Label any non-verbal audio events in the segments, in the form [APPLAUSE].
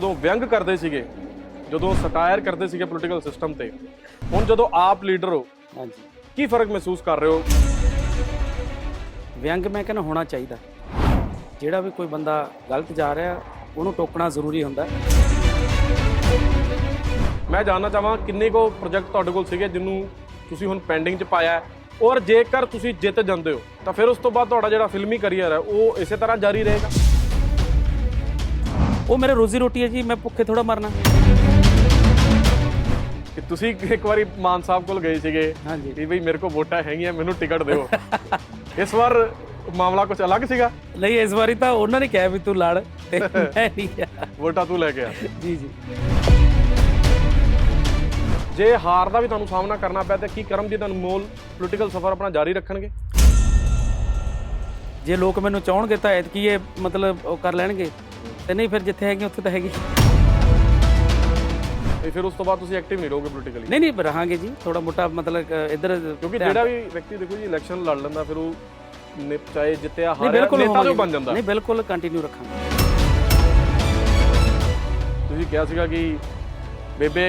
ਜਦੋਂ ਵਿਅੰਗ ਕਰਦੇ ਸੀਗੇ ਜਦੋਂ ਸਟਾਇਰ ਕਰਦੇ ਸੀਗੇ ਪੋਲੀਟੀਕਲ ਸਿਸਟਮ ਤੇ ਹੁਣ ਜਦੋਂ ਆਪ ਲੀਡਰ ਹੋ ਹਾਂਜੀ। ਕੀ ਫ਼ਰਕ ਮਹਿਸੂਸ ਕਰ ਰਹੇ ਹੋ? ਵਿਅੰਗ ਮੈਂ ਕਹਿੰਦਾ ਹੋਣਾ ਚਾਹੀਦਾ। ਜਿਹੜਾ ਵੀ ਕੋਈ ਬੰਦਾ ਗਲਤ ਜਾ ਰਿਹਾ ਉਹਨੂੰ ਟੋਕਣਾ ਜ਼ਰੂਰੀ ਹੁੰਦਾ। ਮੈਂ ਜਾਣਨਾ ਚਾਹਾਂ ਕਿੰਨੇ ਕੋ ਪ੍ਰੋਜੈਕਟ ਤੁਹਾਡੇ ਕੋਲ ਸੀਗੇ ਜਿਹਨੂੰ ਤੁਸੀਂ ਹੁਣ ਪੈਂਡਿੰਗ 'ਚ ਪਾਇਆ ਹੈ। ਔਰ ਜੇਕਰ ਤੁਸੀਂ ਜਿੱਤ ਜਾਂਦੇ ਹੋ ਤਾਂ ਫਿਰ ਉਸ ਤੋਂ ਬਾਅਦ ਤੁਹਾਡਾ ਜਿਹੜਾ ਫਿਲਮੀ ਕਰੀਅਰ ਹੈ ਉਹ ਇਸੇ ਤਰ੍ਹਾਂ ਜਾਰੀ ਰਹੇਗਾ। ਉਹ ਮੇਰੇ ਰੋਜ਼ੀ ਰੋਟੀ ਹੈ ਜੀ ਮੈਂ ਭੁੱਖੇ ਥੋੜਾ ਮਰਨਾ। ਕਿ ਤੁਸੀਂ ਇੱਕ ਵਾਰੀ ਮਾਨ ਸਾਹਿਬ ਕੋਲ ਗਏ ਸੀਗੇ ਹਾਂਜੀ। ਕਿ ਬਈ ਮੇਰੇ ਕੋਲ ਵੋਟਾਂ ਹੈਗੀਆਂ ਮੈਨੂੰ ਟਿਕਟ ਦਿਓ। ਇਸ ਵਾਰ ਮਾਮਲਾ ਕੁਝ ਅਲੱਗ ਸੀਗਾ? ਨਹੀਂ ਇਸ ਵਾਰੀ ਤਾਂ ਉਹਨਾਂ ਨੇ ਕਿਹਾ ਵੀ ਤੂੰ ਲੜ ਤੇ ਮੈਂ ਨਹੀਂ ਕਿਹਾ। ਵੋਟਾਂ ਤੂੰ ਲੈ ਕੇ ਆ। ਜੀ ਜੀ। ਜੇ ਹਾਰ ਦਾ ਵੀ ਤੁਹਾਨੂੰ ਸਾਹਮਣਾ ਕਰਨਾ ਪਿਆ ਤੇ ਕੀ ਕਰਮਜੀਤ ਅਨਮੋਲ ਪੋਲੀਟੀਕਲ ਸਫ਼ਰ ਆਪਣਾ ਜਾਰੀ ਰੱਖਣਗੇ? ਜੇ ਲੋਕ ਮੈਨੂੰ ਚਾਹਣਗੇ ਤਾਂ ਐਤਕੀ ਇਹ ਮਤਲਬ ਉਹ ਕਰ ਲੈਣਗੇ। ਤੇ ਨਹੀਂ ਫਿਰ ਜਿੱਥੇ ਹੈਗੀ ਉੱਥੇ ਤਾਂ ਹੈਗੀ। ਤੇ ਫਿਰ ਉਸ ਤੋਂ ਬਾਅਦ ਤੁਸੀਂ ਐਕਟਿਵ ਨਹੀਂ ਰਹੋਗੇ ਪੋਲੀਟੀਕਲੀ ਨਹੀਂ ਨਹੀਂ ਰਹਾਂਗੇ ਜੀ। ਥੋੜਾ ਮੋਟਾ ਮਤਲਬ ਅ, ਇੱਧਰ ਕਿਉਂਕਿ ਜਿਹੜਾ ਵੀ ਵਿਅਕਤੀ ਦੇਖੋ ਜੀ ਇਲੈਕਸ਼ਨ ਲੜ ਲੈਂਦਾ ਫਿਰ ਉਹ ਨੇ- ਚਾਹੇ ਜਿੱਤਿਆ ਨਹੀਂ ਹਾਰਿਆ ਬਿਲਕੁਲ ਨੇਤਾ ਜੋ ਹੋਵਾਂਗੇ। ਬਣ ਜਾਂਦਾ। ਨਹੀਂ ਬਿਲਕੁਲ ਕੰਟੀਨਿਊ ਰੱਖਾਂਗੇ। ਤੁਸੀਂ ਕਿਹਾ ਸੀਗਾ ਕਿ ਬੇਬੇ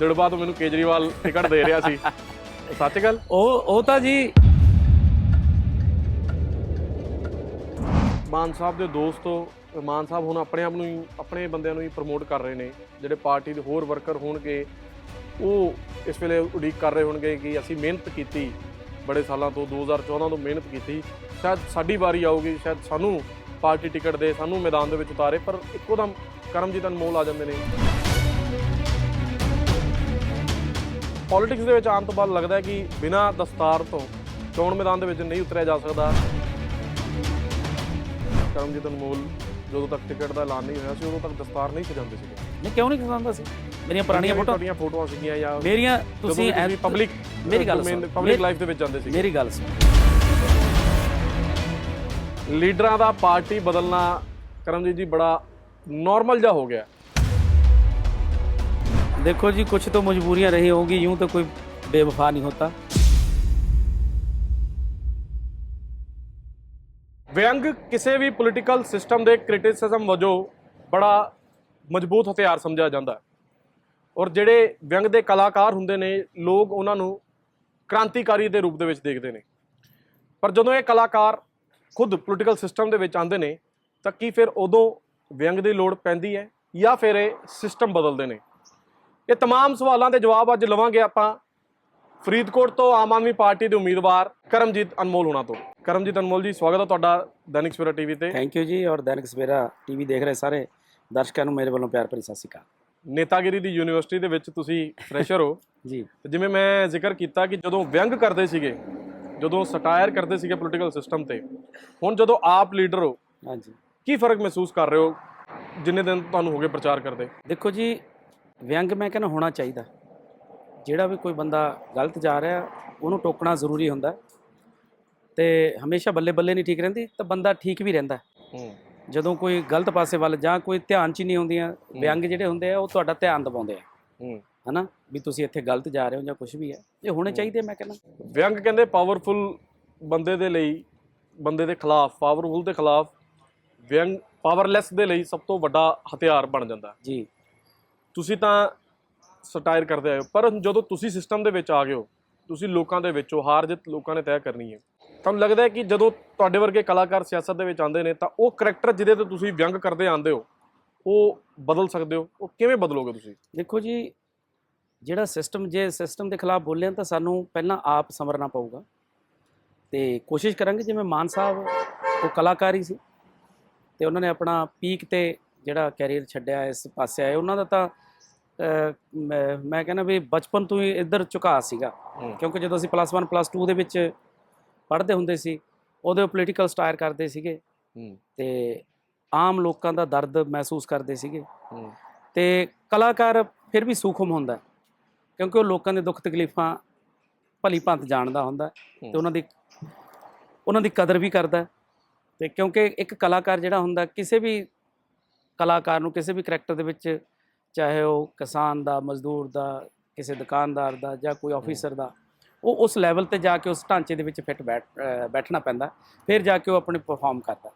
ਦਿੜਬਾ ਤੋਂ ਮੈਨੂੰ ਕੇਜਰੀਵਾਲ ਟਿਕਟ ਦੇ ਰਿਹਾ ਸੀ। [LAUGHS] ਸੱਚ ਗੱਲ? ਉਹ ਉਹ ਤਾਂ ਜੀ ਮਾਨ ਸਾਹਿਬ ਦੇ ਦੋਸਤੋ ਮਾਨ ਸਾਹਿਬ ਹੁਣ ਆਪਣੇ ਆਪ ਨੂੰ ਹੀ, ਆਪਣੇ ਬੰਦਿਆਂ ਨੂੰ ਹੀ ਪ੍ਰਮੋਟ ਕਰ ਰਹੇ ਨੇ, ਜਿਹੜੇ ਪਾਰਟੀ ਦੇ ਹੋਰ ਵਰਕਰ ਹੋਣਗੇ, ਉਹ ਇਸ ਵੇਲੇ ਉਡੀਕ ਕਰ ਰਹੇ ਹੋਣਗੇ ਕਿ ਅਸੀਂ ਮਿਹਨਤ ਕੀਤੀ, ਬੜੇ ਸਾਲਾਂ ਤੋਂ 2014 ਤੋਂ ਮਿਹਨਤ ਕੀਤੀ, ਸ਼ਾਇਦ ਸਾਡੀ ਵਾਰੀ ਆਊਗੀ, ਸ਼ਾਇਦ ਸਾਨੂੰ ਪਾਰਟੀ ਟਿਕਟ ਦੇ, ਸਾਨੂੰ ਮੈਦਾਨ ਦੇ ਵਿੱਚ ਉਤਾਰੇ, ਪਰ ਇੱਕੋ ਦਮ ਕਰਮਜੀਤ ਅਨਮੋਲ ਆ ਜਾਂਦੇ ਨੇ। ਪੋਲਿਟਿਕਸ ਦੇ ਵਿੱਚ ਆਉਣ ਤੋਂ ਬਾਅਦ ਲੱਗਦਾ ਹੈ ਕਿ ਬਿਨਾਂ ਦਸਤਾਰ ਤੋਂ ਚੋਣ ਮੈਦਾਨ ਦੇ ਵਿੱਚ ਨਹੀਂ ਉਤਰਿਆ ਜਾ ਸਕਦਾ। ਕਰਮਜੀਤ ਅਨਮੋਲ ਜਦੋਂ ਤੱਕ ਟਿਕਟ ਦਾ ਐਲਾਨ ਨਹੀਂ ਹੋਇਆ ਸੀ ਉਦੋਂ ਤੱਕ ਦਸਤਾਰ ਨਹੀਂ ਸਜਾਉਂਦੇ ਸੀਗੇ ਨਹੀਂ ਕਿਉਂ ਨਹੀਂ ਖਸਾਉਂਦਾ ਸੀ ਮੇਰੀਆਂ ਪੁਰਾਣੀਆਂ ਫੋਟੋ ਤੁਹਾਡੀਆਂ ਫੋਟੋਆਂ ਸੀਗੀਆਂ ਜਾਂ ਮੇਰੀਆਂ ਤੁਸੀਂ ਤੁਸੀਂ ਪਬਲਿਕ ਮੇਰੀ ਗੱਲ ਸੁਣੋ। ਪਬਲਿਕ ਮੇਰੀ- ਲਾਈਫ ਦੇ ਵਿੱਚ ਜਾਂਦੇ ਸੀ ਮੇਰੀ ਗੱਲ ਸੁਣ ਲੀਡਰਾਂ ਦਾ ਪਾਰਟੀ ਬਦਲਣਾ ਕਰਮਜੀਤ ਜੀ ਬੜਾ ਨਾਰਮਲ ਜਿਹਾ ਹੋ ਗਿਆ देखो जी कुछ तो मजबूरियां रही होंगी यूं तो कोई बेवफा नहीं होता ਵਿਅੰਗ ਕਿਸੇ ਵੀ ਪੋਲੀਟੀਕਲ ਸਿਸਟਮ ਦੇ ਕ੍ਰਿਟਿਸਿਜ਼ਮ ਵਜੋਂ ਬੜਾ ਮਜ਼ਬੂਤ ਹਥਿਆਰ ਸਮਝਿਆ ਜਾਂਦਾ ਹੈ ਔਰ ਜਿਹੜੇ ਵਿਅੰਗ ਦੇ ਕਲਾਕਾਰ ਹੁੰਦੇ ਨੇ ਲੋਕ ਉਹਨਾਂ ਨੂੰ ਕ੍ਰਾਂਤੀਕਾਰੀ ਦੇ ਰੂਪ ਦੇ ਵਿੱਚ ਦੇਖਦੇ ਨੇ ਪਰ ਜਦੋਂ ਇਹ ਕਲਾਕਾਰ ਖੁਦ ਪੋਲੀਟੀਕਲ ਸਿਸਟਮ ਦੇ ਵਿੱਚ ਆਉਂਦੇ ਨੇ ਤਾਂ ਕੀ ਫਿਰ ਉਦੋਂ ਵਿਅੰਗ ਦੀ ਲੋੜ ਪੈਂਦੀ ਹੈ ਜਾਂ ਫਿਰ ਇਹ ਸਿਸਟਮ ਬਦਲਦੇ ਨੇ ਇਹ तमाम ਸਵਾਲਾਂ ਦੇ ਜਵਾਬ ਅੱਜ ਲਵਾਂਗੇ ਆਪਾਂ ਫਰੀਦਕੋਟ ਤੋਂ ਆਮ ਆਦਮੀ ਪਾਰਟੀ ਦੇ ਉਮੀਦਵਾਰ ਕਰਮਜੀਤ ਅਨਮੋਲ ਹੋਣਾ ਤੋਂ ਕਰਮਜੀਤ ਅਨਮੋਲ ਜੀ ਸਵਾਗਤ ਹੈ ਤੁਹਾਡਾ ਦੈਨਿਕ ਸਵੇਰਾ ਟੀਵੀ ਤੇ। ਥੈਂਕ ਯੂ ਜੀ ਔਰ ਦੈਨਿਕ ਸਵੇਰਾ ਟੀਵੀ ਦੇਖ ਰਹੇ ਸਾਰੇ ਦਰਸ਼ਕਾਂ ਨੂੰ ਮੇਰੇ ਵੱਲੋਂ ਪਿਆਰ ਭਰੀ ਸਤਿ ਸ਼੍ਰੀ ਅਕਾਲ। ਨੇਤਾਗਿਰੀ ਦੀ ਯੂਨੀਵਰਸਿਟੀ ਦੇ ਵਿੱਚ ਤੁਸੀਂ ਫਰੈਸ਼ਰ ਹੋ। [LAUGHS] ਜੀ। ਜਿਵੇਂ ਮੈਂ ਜ਼ਿਕਰ ਕੀਤਾ ਕਿ ਜਦੋਂ ਵਿਅੰਗ ਕਰਦੇ ਸੀਗੇ ਜਦੋਂ ਸਟਾਇਰ ਕਰਦੇ ਸੀਗੇ ਪੋਲੀਟੀਕਲ ਸਿਸਟਮ ਤੇ ਹੁਣ ਜਦੋਂ ਆਪ ਲੀਡਰ ਹੋ ਹਾਂਜੀ। ਕੀ ਫ਼ਰਕ ਮਹਿਸੂਸ ਕਰ ਰਹੇ ਹੋ ਜਿੰਨੇ ਦਿਨ ਤੁਹਾਨੂੰ ਹੋ ਗਏ ਪ੍ਰਚਾਰ ਕਰਦੇ? ਦੇਖੋ ਜੀ ਵਿਅੰਗ ਮੈਂ ਕਹਿੰਦਾ ਹੋਣਾ ਚਾਹੀਦਾ। ਜਿਹੜਾ ਵੀ ਕੋਈ ਬੰਦਾ ਗਲਤ ਜਾ ਰਿਹਾ ਉਹਨੂੰ ਟੋਕਣਾ ਜ਼ਰੂਰੀ ਹੁੰਦਾ। ਤੇ ਹਮੇਸ਼ਾ ਬੱਲੇ ਬੱਲੇ ਨਹੀਂ ਠੀਕ ਰਹਿੰਦੀ ਤਾਂ ਬੰਦਾ ਠੀਕ ਵੀ ਰਹਿੰਦਾ ਹੂੰ। ਜਦੋਂ ਕੋਈ ਗਲਤ ਪਾਸੇ ਵੱਲ ਜਾਂ ਕੋਈ ਧਿਆਨ ਚ ਨਹੀਂ ਆਉਂਦੀਆਂ ਵਿਅੰਗ ਜਿਹੜੇ ਹੁੰਦੇ ਆ ਉਹ ਤੁਹਾਡਾ ਧਿਆਨ ਦਬਾਉਂਦੇ ਆ। ਹੂੰ। ਹਨਾ? ਵੀ ਤੁਸੀਂ ਇੱਥੇ ਗਲਤ ਜਾ ਰਹੇ ਹੋ ਜਾਂ ਕੁਝ ਵੀ ਹੈ। ਇਹ ਹੋਣੇ ਚਾਹੀਦੇ ਮੈਂ ਕਹਿੰਦਾ। ਵਿਅੰਗ ਕਹਿੰਦੇ ਪਾਵਰਫੁਲ ਬੰਦੇ ਦੇ ਲਈ ਬੰਦੇ ਦੇ ਖਿਲਾਫ ਪਾਵਰਫੁਲ ਦੇ ਖਿਲਾਫ ਵਿਅੰਗ ਪਾਵਰਲੈਸ ਦੇ ਲਈ ਸਭ ਤੋਂ ਵੱਡਾ ਹਥਿਆਰ ਬਣ ਜਾਂਦਾ ਜੀ। ਤੁਸੀਂ ਤਾਂ ਸਟਾਇਰ ਕਰਦੇ ਆਏ ਹੋ ਪਰ ਜਦੋਂ ਤੁਸੀਂ ਸਿਸਟਮ ਦੇ ਵਿੱਚ ਆ ਗਏ ਹੋ ਤੁਸੀਂ ਲੋਕਾਂ ਦੇ ਵਿੱਚੋਂ ਹਾਰ ਜਿੱਤ ਲੋਕਾਂ ਨੇ ਤੈਅ ਕਰਨੀ ਹੈ। ਤੁਹਾਨੂੰ ਲੱਗਦਾ ਹੈ ਕਿ ਜਦੋਂ ਤੁਹਾਡੇ ਵਰਗੇ ਕਲਾਕਾਰ ਸਿਆਸਤ ਦੇ ਵਿੱਚ ਆਉਂਦੇ ਨੇ ਤਾਂ ਉਹ ਕਰੈਕਟਰ ਜਿਹਦੇ ਤੇ ਤੁਸੀਂ ਵਿਅੰਗ ਕਰਦੇ ਆਉਂਦੇ ਹੋ ਉਹ ਬਦਲ ਸਕਦੇ ਹੋ? ਉਹ ਕਿਵੇਂ ਬਦਲੋਗੇ ਤੁਸੀਂ? ਦੇਖੋ ਜੀ ਜਿਹੜਾ ਸਿਸਟਮ ਜੇ ਸਿਸਟਮ ਦੇ ਖਿਲਾਫ ਬੋਲੇ ਹਾਂ ਤਾਂ ਸਾਨੂੰ ਪਹਿਲਾਂ ਆਪ ਸਮਰਨਾ ਪਊਗਾ। ਤੇ ਕੋਸ਼ਿਸ਼ ਕਰਾਂਗੇ ਜਿਵੇਂ ਮਾਨ ਸਾਹਿਬ ਉਹ ਕਲਾਕਾਰੀ ਸੀ ਤੇ ਉਹਨਾਂ ਨੇ ਆਪਣਾ ਪੀਕ ਤੇ ਜਿਹੜਾ ਕੈਰੀਅਰ ਛੱਡਿਆ ਇਸ ਪਾਸੇ ਆਏ। ਉਹਨਾਂ ਦਾ ਤਾਂ ਮੈਂ ਕਹਿੰਦਾ ਵੀ ਬਚਪਨ ਤੋਂ ਹੀ ਇੱਧਰ ਝੁਕਾ ਸੀਗਾ। ਕਿਉਂਕਿ ਜਦੋਂ ਅਸੀਂ ਪਲੱਸ 1 ਪਲੱਸ 2 ਦੇ ਵਿੱਚ ਪੜ੍ਹਦੇ ਹੁੰਦੇ ਸੀ ਉਦੋਂ ਪੋਲੀਟੀਕਲ ਸਟਾਇਰ ਕਰਦੇ ਸੀਗੇ ਤੇ ਆਮ ਲੋਕਾਂ ਦਾ ਦਰਦ ਮਹਿਸੂਸ ਕਰਦੇ ਸੀਗੇ ਤੇ ਕਲਾਕਾਰ ਫਿਰ ਵੀ ਸੂਖਮ ਹੁੰਦਾ ਕਿਉਂਕਿ ਉਹ ਲੋਕਾਂ ਦੇ ਦੁੱਖ ਤਕਲੀਫਾਂ ਭਲੀ ਭੰਤ ਜਾਣਦਾ ਹੁੰਦਾ। ਤੇ ਉਹਨਾਂ ਦੀ ਉਹਨਾਂ ਦੀ ਕਦਰ ਵੀ ਕਰਦਾ। ਤੇ ਕਿਉਂਕਿ ਇੱਕ ਕਲਾਕਾਰ ਜਿਹੜਾ ਹੁੰਦਾ ਕਿਸੇ ਵੀ ਕਲਾਕਾਰ ਨੂੰ ਕਿਸੇ ਵੀ ਕਰੈਕਟਰ ਦੇ ਵਿੱਚ ਚਾਹੇ ਉਹ ਕਿਸਾਨ ਦਾ ਮਜ਼ਦੂਰ ਦਾ ਕਿਸੇ ਦੁਕਾਨਦਾਰ ਦਾ ਜਾਂ ਕੋਈ ਆਫੀਸਰ ਦਾ ਉਹ ਉਸ ਲੈਵਲ ਤੇ ਜਾ ਕੇ ਉਸ ਢਾਂਚੇ ਦੇ ਵਿੱਚ ਫਿੱਟ ਬੈਠਣਾ ਪੈਂਦਾ ਫਿਰ ਜਾ ਕੇ ਉਹ ਆਪਣੇ ਪਰਫਾਰਮ ਕਰਦਾ।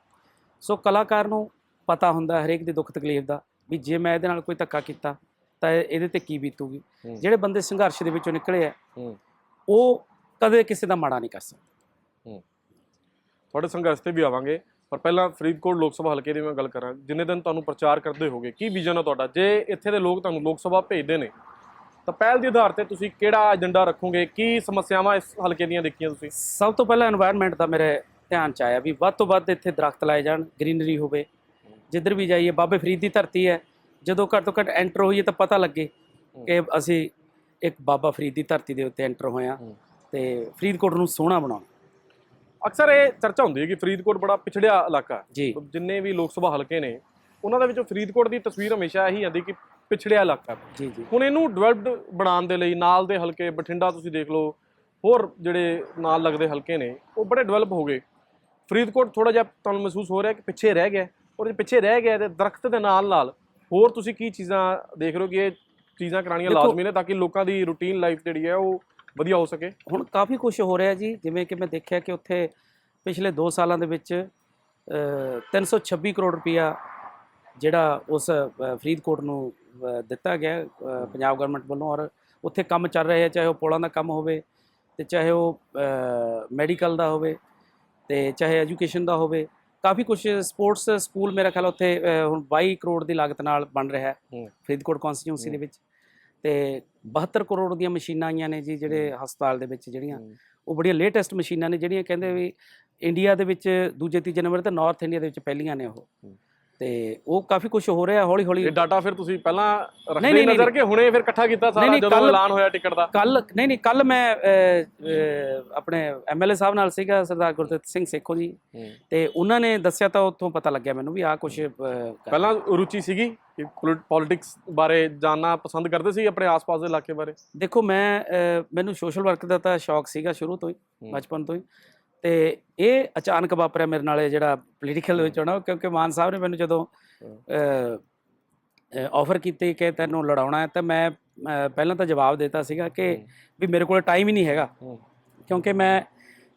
ਸੋ ਕਲਾਕਾਰ ਨੂੰ ਪਤਾ ਹੁੰਦਾ ਹਰੇਕ ਦੀ ਦੁੱਖ ਤਕਲੀਫ ਦਾ ਵੀ ਜੇ ਮੈਂ ਇਹਦੇ ਨਾਲ ਕੋਈ ਧੱਕਾ ਕੀਤਾ ਤਾਂ ਇਹ- ਇਹਦੇ ਤੇ ਕੀ ਬੀਤੂਗੀ। ਜਿਹੜੇ ਬੰਦੇ ਸੰਘਰਸ਼ ਦੇ ਵਿੱਚੋਂ ਨਿਕਲੇ ਆ। ਉਹ ਕਦੇ ਕਿਸੇ ਦਾ ਮਾੜਾ ਨਹੀਂ ਕਰ ਸਕਦੇ। ਤੁਹਾਡੇ ਸੰਘਰਸ਼ ਤੇ ਵੀ ਆਵਾਂਗੇ ਪਰ ਪਹਿਲਾਂ ਫਰੀਦਕੋਟ ਲੋਕ ਸਭਾ ਹਲਕੇ ਦੀ ਮੈਂ ਗੱਲ ਕਰਾਂ ਜਿੰਨੇ ਦਿਨ ਤੁਹਾਨੂੰ ਪ੍ਰਚਾਰ ਕਰਦੇ ਹੋਗੇ ਕੀ ਵਿਜ਼ਨ ਹੈ ਤੁਹਾਡਾ? ਜੇ ਇੱਥੇ ਦੇ ਲੋਕ ਤੁਹਾਨੂੰ ਲੋਕ ਸਭਾ ਭੇਜਦੇ ਨੇ ਤਾਂ ਪਹਿਲ ਦੇ ਆਧਾਰ ਤੇ ਤੁਸੀਂ ਕਿਹੜਾ ਏਜੰਡਾ ਰੱਖੋਗੇ? ਕੀ ਸਮੱਸਿਆਵਾਂ ਇਸ ਹਲਕੇ ਦੀਆਂ ਦੇਖੀਆਂ ਤੁਸੀਂ? ਸਭ ਤੋਂ ਪਹਿਲਾਂ এনवायरमेंट ਦਾ ਮੇਰੇ ਧਿਆਨ ਚ ਆਇਆ ਵੀ ਵੱਧ ਤੋਂ ਵੱਧ ਇੱਥੇ ਦਰਖਤ ਲਾਏ ਜਾਣ ਗ੍ਰੀਨਰੀ ਹੋਵੇ। ਜਿੱਧਰ ਵੀ ਜਾਈਏ ਬਾਬੇ ਫਰੀਦ ਦੀ ਧਰਤੀ ਹੈ। ਜਦੋਂ ਘੱਟ ਤੋਂ ਘੱਟ ਐਂਟਰ ਹੋਈਏ ਤਾਂ ਪਤਾ ਲੱਗੇ ਕਿ ਅਸੀਂ ਇੱਕ ਬਾਬਾ ਫਰੀਦ ਦੀ ਧਰਤੀ ਦੇ ਉੱਤੇ ਐਂਟਰ ਹੋਇਆ ਤੇ ਫਰੀਦਕੋਟ ਨੂੰ ਸੋਹਣਾ ਬਣਾਉਣਾ। ਅਕਸਰ ਇਹ ਚਰਚਾ ਹੁੰਦੀ ਹੈ ਕਿ ਫਰੀਦਕੋਟ ਬੜਾ ਪਿਛੜਿਆ ਇਲਾਕਾ ਹੈ। ਜਿੰਨੇ ਵੀ ਲੋਕ ਸਭਾ ਹਲਕੇ ਨੇ ਉਹਨਾਂ ਦੇ ਵਿੱਚੋਂ ਫਰੀਦਕੋਟ ਦੀ ਤਸਵੀਰ ਹਮੇਸ਼ਾ ਇਹੀ ਆਉਂਦੀ ਕਿ ਪਿਛੜਿਆ ਇਲਾਕਾ। ਜੀ ਜੀ। ਹੁਣ ਇਹਨੂੰ ਡਿਵੈਲਪਡ ਬਣਾਉਣ ਦੇ ਲਈ ਨਾਲ ਦੇ ਹਲਕੇ ਬਠਿੰਡਾ ਤੁਸੀਂ ਦੇਖ ਲਓ ਹੋਰ ਜਿਹੜੇ ਨਾਲ ਲੱਗਦੇ ਹਲਕੇ ਨੇ ਉਹ ਬੜੇ ਡਿਵੈਲਪ ਹੋ ਗਏ। ਫਰੀਦਕੋਟ ਥੋੜਾ ਜਿਹਾ ਤੁਹਾਨੂੰ ਮਹਿਸੂਸ ਹੋ ਰਿਹਾ ਕਿ ਪਿੱਛੇ ਰਹਿ ਗਿਆ ਔਰ ਜੇ ਪਿੱਛੇ ਰਹਿ ਗਿਆ ਤੇ ਦਰਖਤ ਦੇ ਨਾਲ ਨਾਲ ਹੋਰ ਤੁਸੀਂ ਕੀ ਚੀਜ਼ਾਂ ਦੇਖ ਰਹੇ ਹੋ ਕਿ ਇਹ ਚੀਜ਼ਾਂ ਕਰਾਉਣੀਆਂ ਦੇਖੋ- ਲਾਜ਼ਮੀ ਨੇ ਤਾਂ ਕਿ ਲੋਕਾਂ ਦੀ ਰੂਟੀਨ ਲਾਈਫ ਜਿਹੜੀ ਹੈ ਉਹ ਵਧੀਆ ਹੋ ਸਕੇ? ਹੁਣ ਕਾਫੀ ਕੁਝ ਹੋ ਰਿਹਾ ਜੀ। ਜਿਵੇਂ ਕਿ ਮੈਂ ਦੇਖਿਆ ਕਿ ਉੱਥੇ ਪਿਛਲੇ 2 ਸਾਲਾਂ ਦੇ ਵਿੱਚ ਅ, 326 ਕਰੋੜ ਰੁਪਇਆ ਜਿਹੜਾ ਉਸ ਫਰੀਦਕੋਟ ਨੂੰ ਦਿੱਤਾ ਗਿਆ ਪੰਜਾਬ ਗਵਰਨਮੈਂਟ ਵੱਲੋਂ ਔਰ ਉੱਥੇ ਕੰਮ ਚੱਲ ਰਹੇ ਆ ਚਾਹੇ ਉਹ ਪੁਲਾਂ ਦਾ ਕੰਮ ਹੋਵੇ ਤੇ ਚਾਹੇ ਉਹ ਮੈਡੀਕਲ ਦਾ ਹੋਵੇ ਤੇ ਚਾਹੇ ਐਜੂਕੇਸ਼ਨ ਦਾ ਹੋਵੇ ਕਾਫੀ ਕੁਝ ਸਪੋਰਟਸ ਸਕੂਲ ਮੇਰਾ ਖਿਆਲ ਉੱਥੇ ਹੁਣ 22 ਕਰੋੜ ਦੀ ਲਾਗਤ ਨਾਲ ਬਣ ਰਿਹਾ ਹੈ ਹੂੰ। ਫਰੀਦਕੋਟ ਕਨਸਟੀਟਿਊਂਸੀ ਦੇ ਹੂੰ। ਵਿੱਚ ਤੇ 72 ਕਰੋੜ ਦੀਆਂ ਮਸ਼ੀਨਾਂ ਆਈਆਂ ਨੇ ਜੀ ਜਿਹੜੇ ਹਸਪਤਾਲ ਦੇ ਵਿੱਚ ਜਿਹੜੀਆਂ ਉਹ ਬੜੀਆਂ ਲੇਟੈਸਟ ਮਸ਼ੀਨਾਂ ਨੇ ਜਿਹੜੀਆਂ ਕਹਿੰਦੇ ਵੀ ਇੰਡੀਆ ਦੇ ਵਿੱਚ ਦੂਜੇ ਤੀਜੇ ਨੰਬਰ ਤੇ ਨਾਰਥ ਇੰਡੀਆ ਦੇ ਵਿੱਚ ਪਹਿਲੀਆਂ ਨੇ ਉਹ ਹੂੰ। ਤੇ ਉਹ ਕਾਫੀ ਕੁਝ ਹੋ ਰਿਹਾ ਹੌਲੀ ਹੌਲੀ। ਇਹ ਡਾਟਾ ਫਿਰ ਤੁਸੀਂ ਪਹਿਲਾਂ ਰੱਖਦੇ ਨਜ਼ਰ ਕਿ ਹੁਣੇ ਫਿਰ ਇਕੱਠਾ ਕੀਤਾ ਸਾਰਾ ਜਦੋਂ ਐਲਾਨ ਹੋਇਆ ਟਿਕਟ ਦਾ? ਕੱਲ ਨਹੀਂ ਨਹੀਂ ਕੱਲ ਮੈਂ ਆਪਣੇ ਐਮਐਲਏ ਸਾਹਿਬ ਨਾਲ ਸੀਗਾ ਸਰਦਾਰ ਗੁਰਦਿੱਤ ਸਿੰਘ ਸੇਖੋ ਜੀ। ਤੇ ਉਹਨਾਂ ਨੇ ਦੱਸਿਆ ਤਾਂ ਉੱਥੋਂ ਪਤਾ ਲੱਗਿਆ ਮੈਨੂੰ ਵੀ ਆਹ ਕੁਝ ਪਹਿਲਾਂ ਰੁਚੀ ਸੀਗੀ ਕਿ ਪੋਲਿਟਿਕਸ ਬਾਰੇ ਜਾਨਣਾ ਪਸੰਦ ਕਰਦੇ ਸੀ ਆਪਣੇ ਆਸ-ਪਾਸ ਦੇ ਇਲਾਕੇ ਬਾਰੇ? ਦੇਖੋ ਮੈਂ ਮੈਨੂੰ ਸੋਸ਼ਲ ਵਰਕ ਦਾ ਤਾਂ ਸ਼ੌਕ ਸੀਗਾ ਸ਼ੁਰੂ ਤੋਂ ਹੂੰ। ਬਚਪਨ ਤੋਂ ਹੀ। ਤੇ ਇਹ ਅਚਾਨਕ ਵਾਪਰਿਆ ਮੇਰੇ ਨਾਲ ਇਹ ਜਿਹੜਾ ਪੋਲੀਟੀਕਲ ਵਿੱਚ ਹੋਣਾ ਕਿਉਂਕਿ ਮਾਨ ਸਾਹਿਬ ਨੇ ਮੈਨੂੰ ਜਦੋਂ ਆਫਰ ਕੀਤੀ ਕਿ ਤੈਨੂੰ ਲੜਾਉਣਾ ਹੈ ਤਾਂ ਮੈਂ ਪਹਿਲਾਂ ਤਾਂ ਜਵਾਬ ਦਿੱਤਾ ਸੀਗਾ ਕਿ ਵੀ ਮੇਰੇ ਕੋਲ ਟਾਈਮ ਹੀ ਨਹੀਂ ਹੈਗਾ। ਕਿਉਂਕਿ ਮੈਂ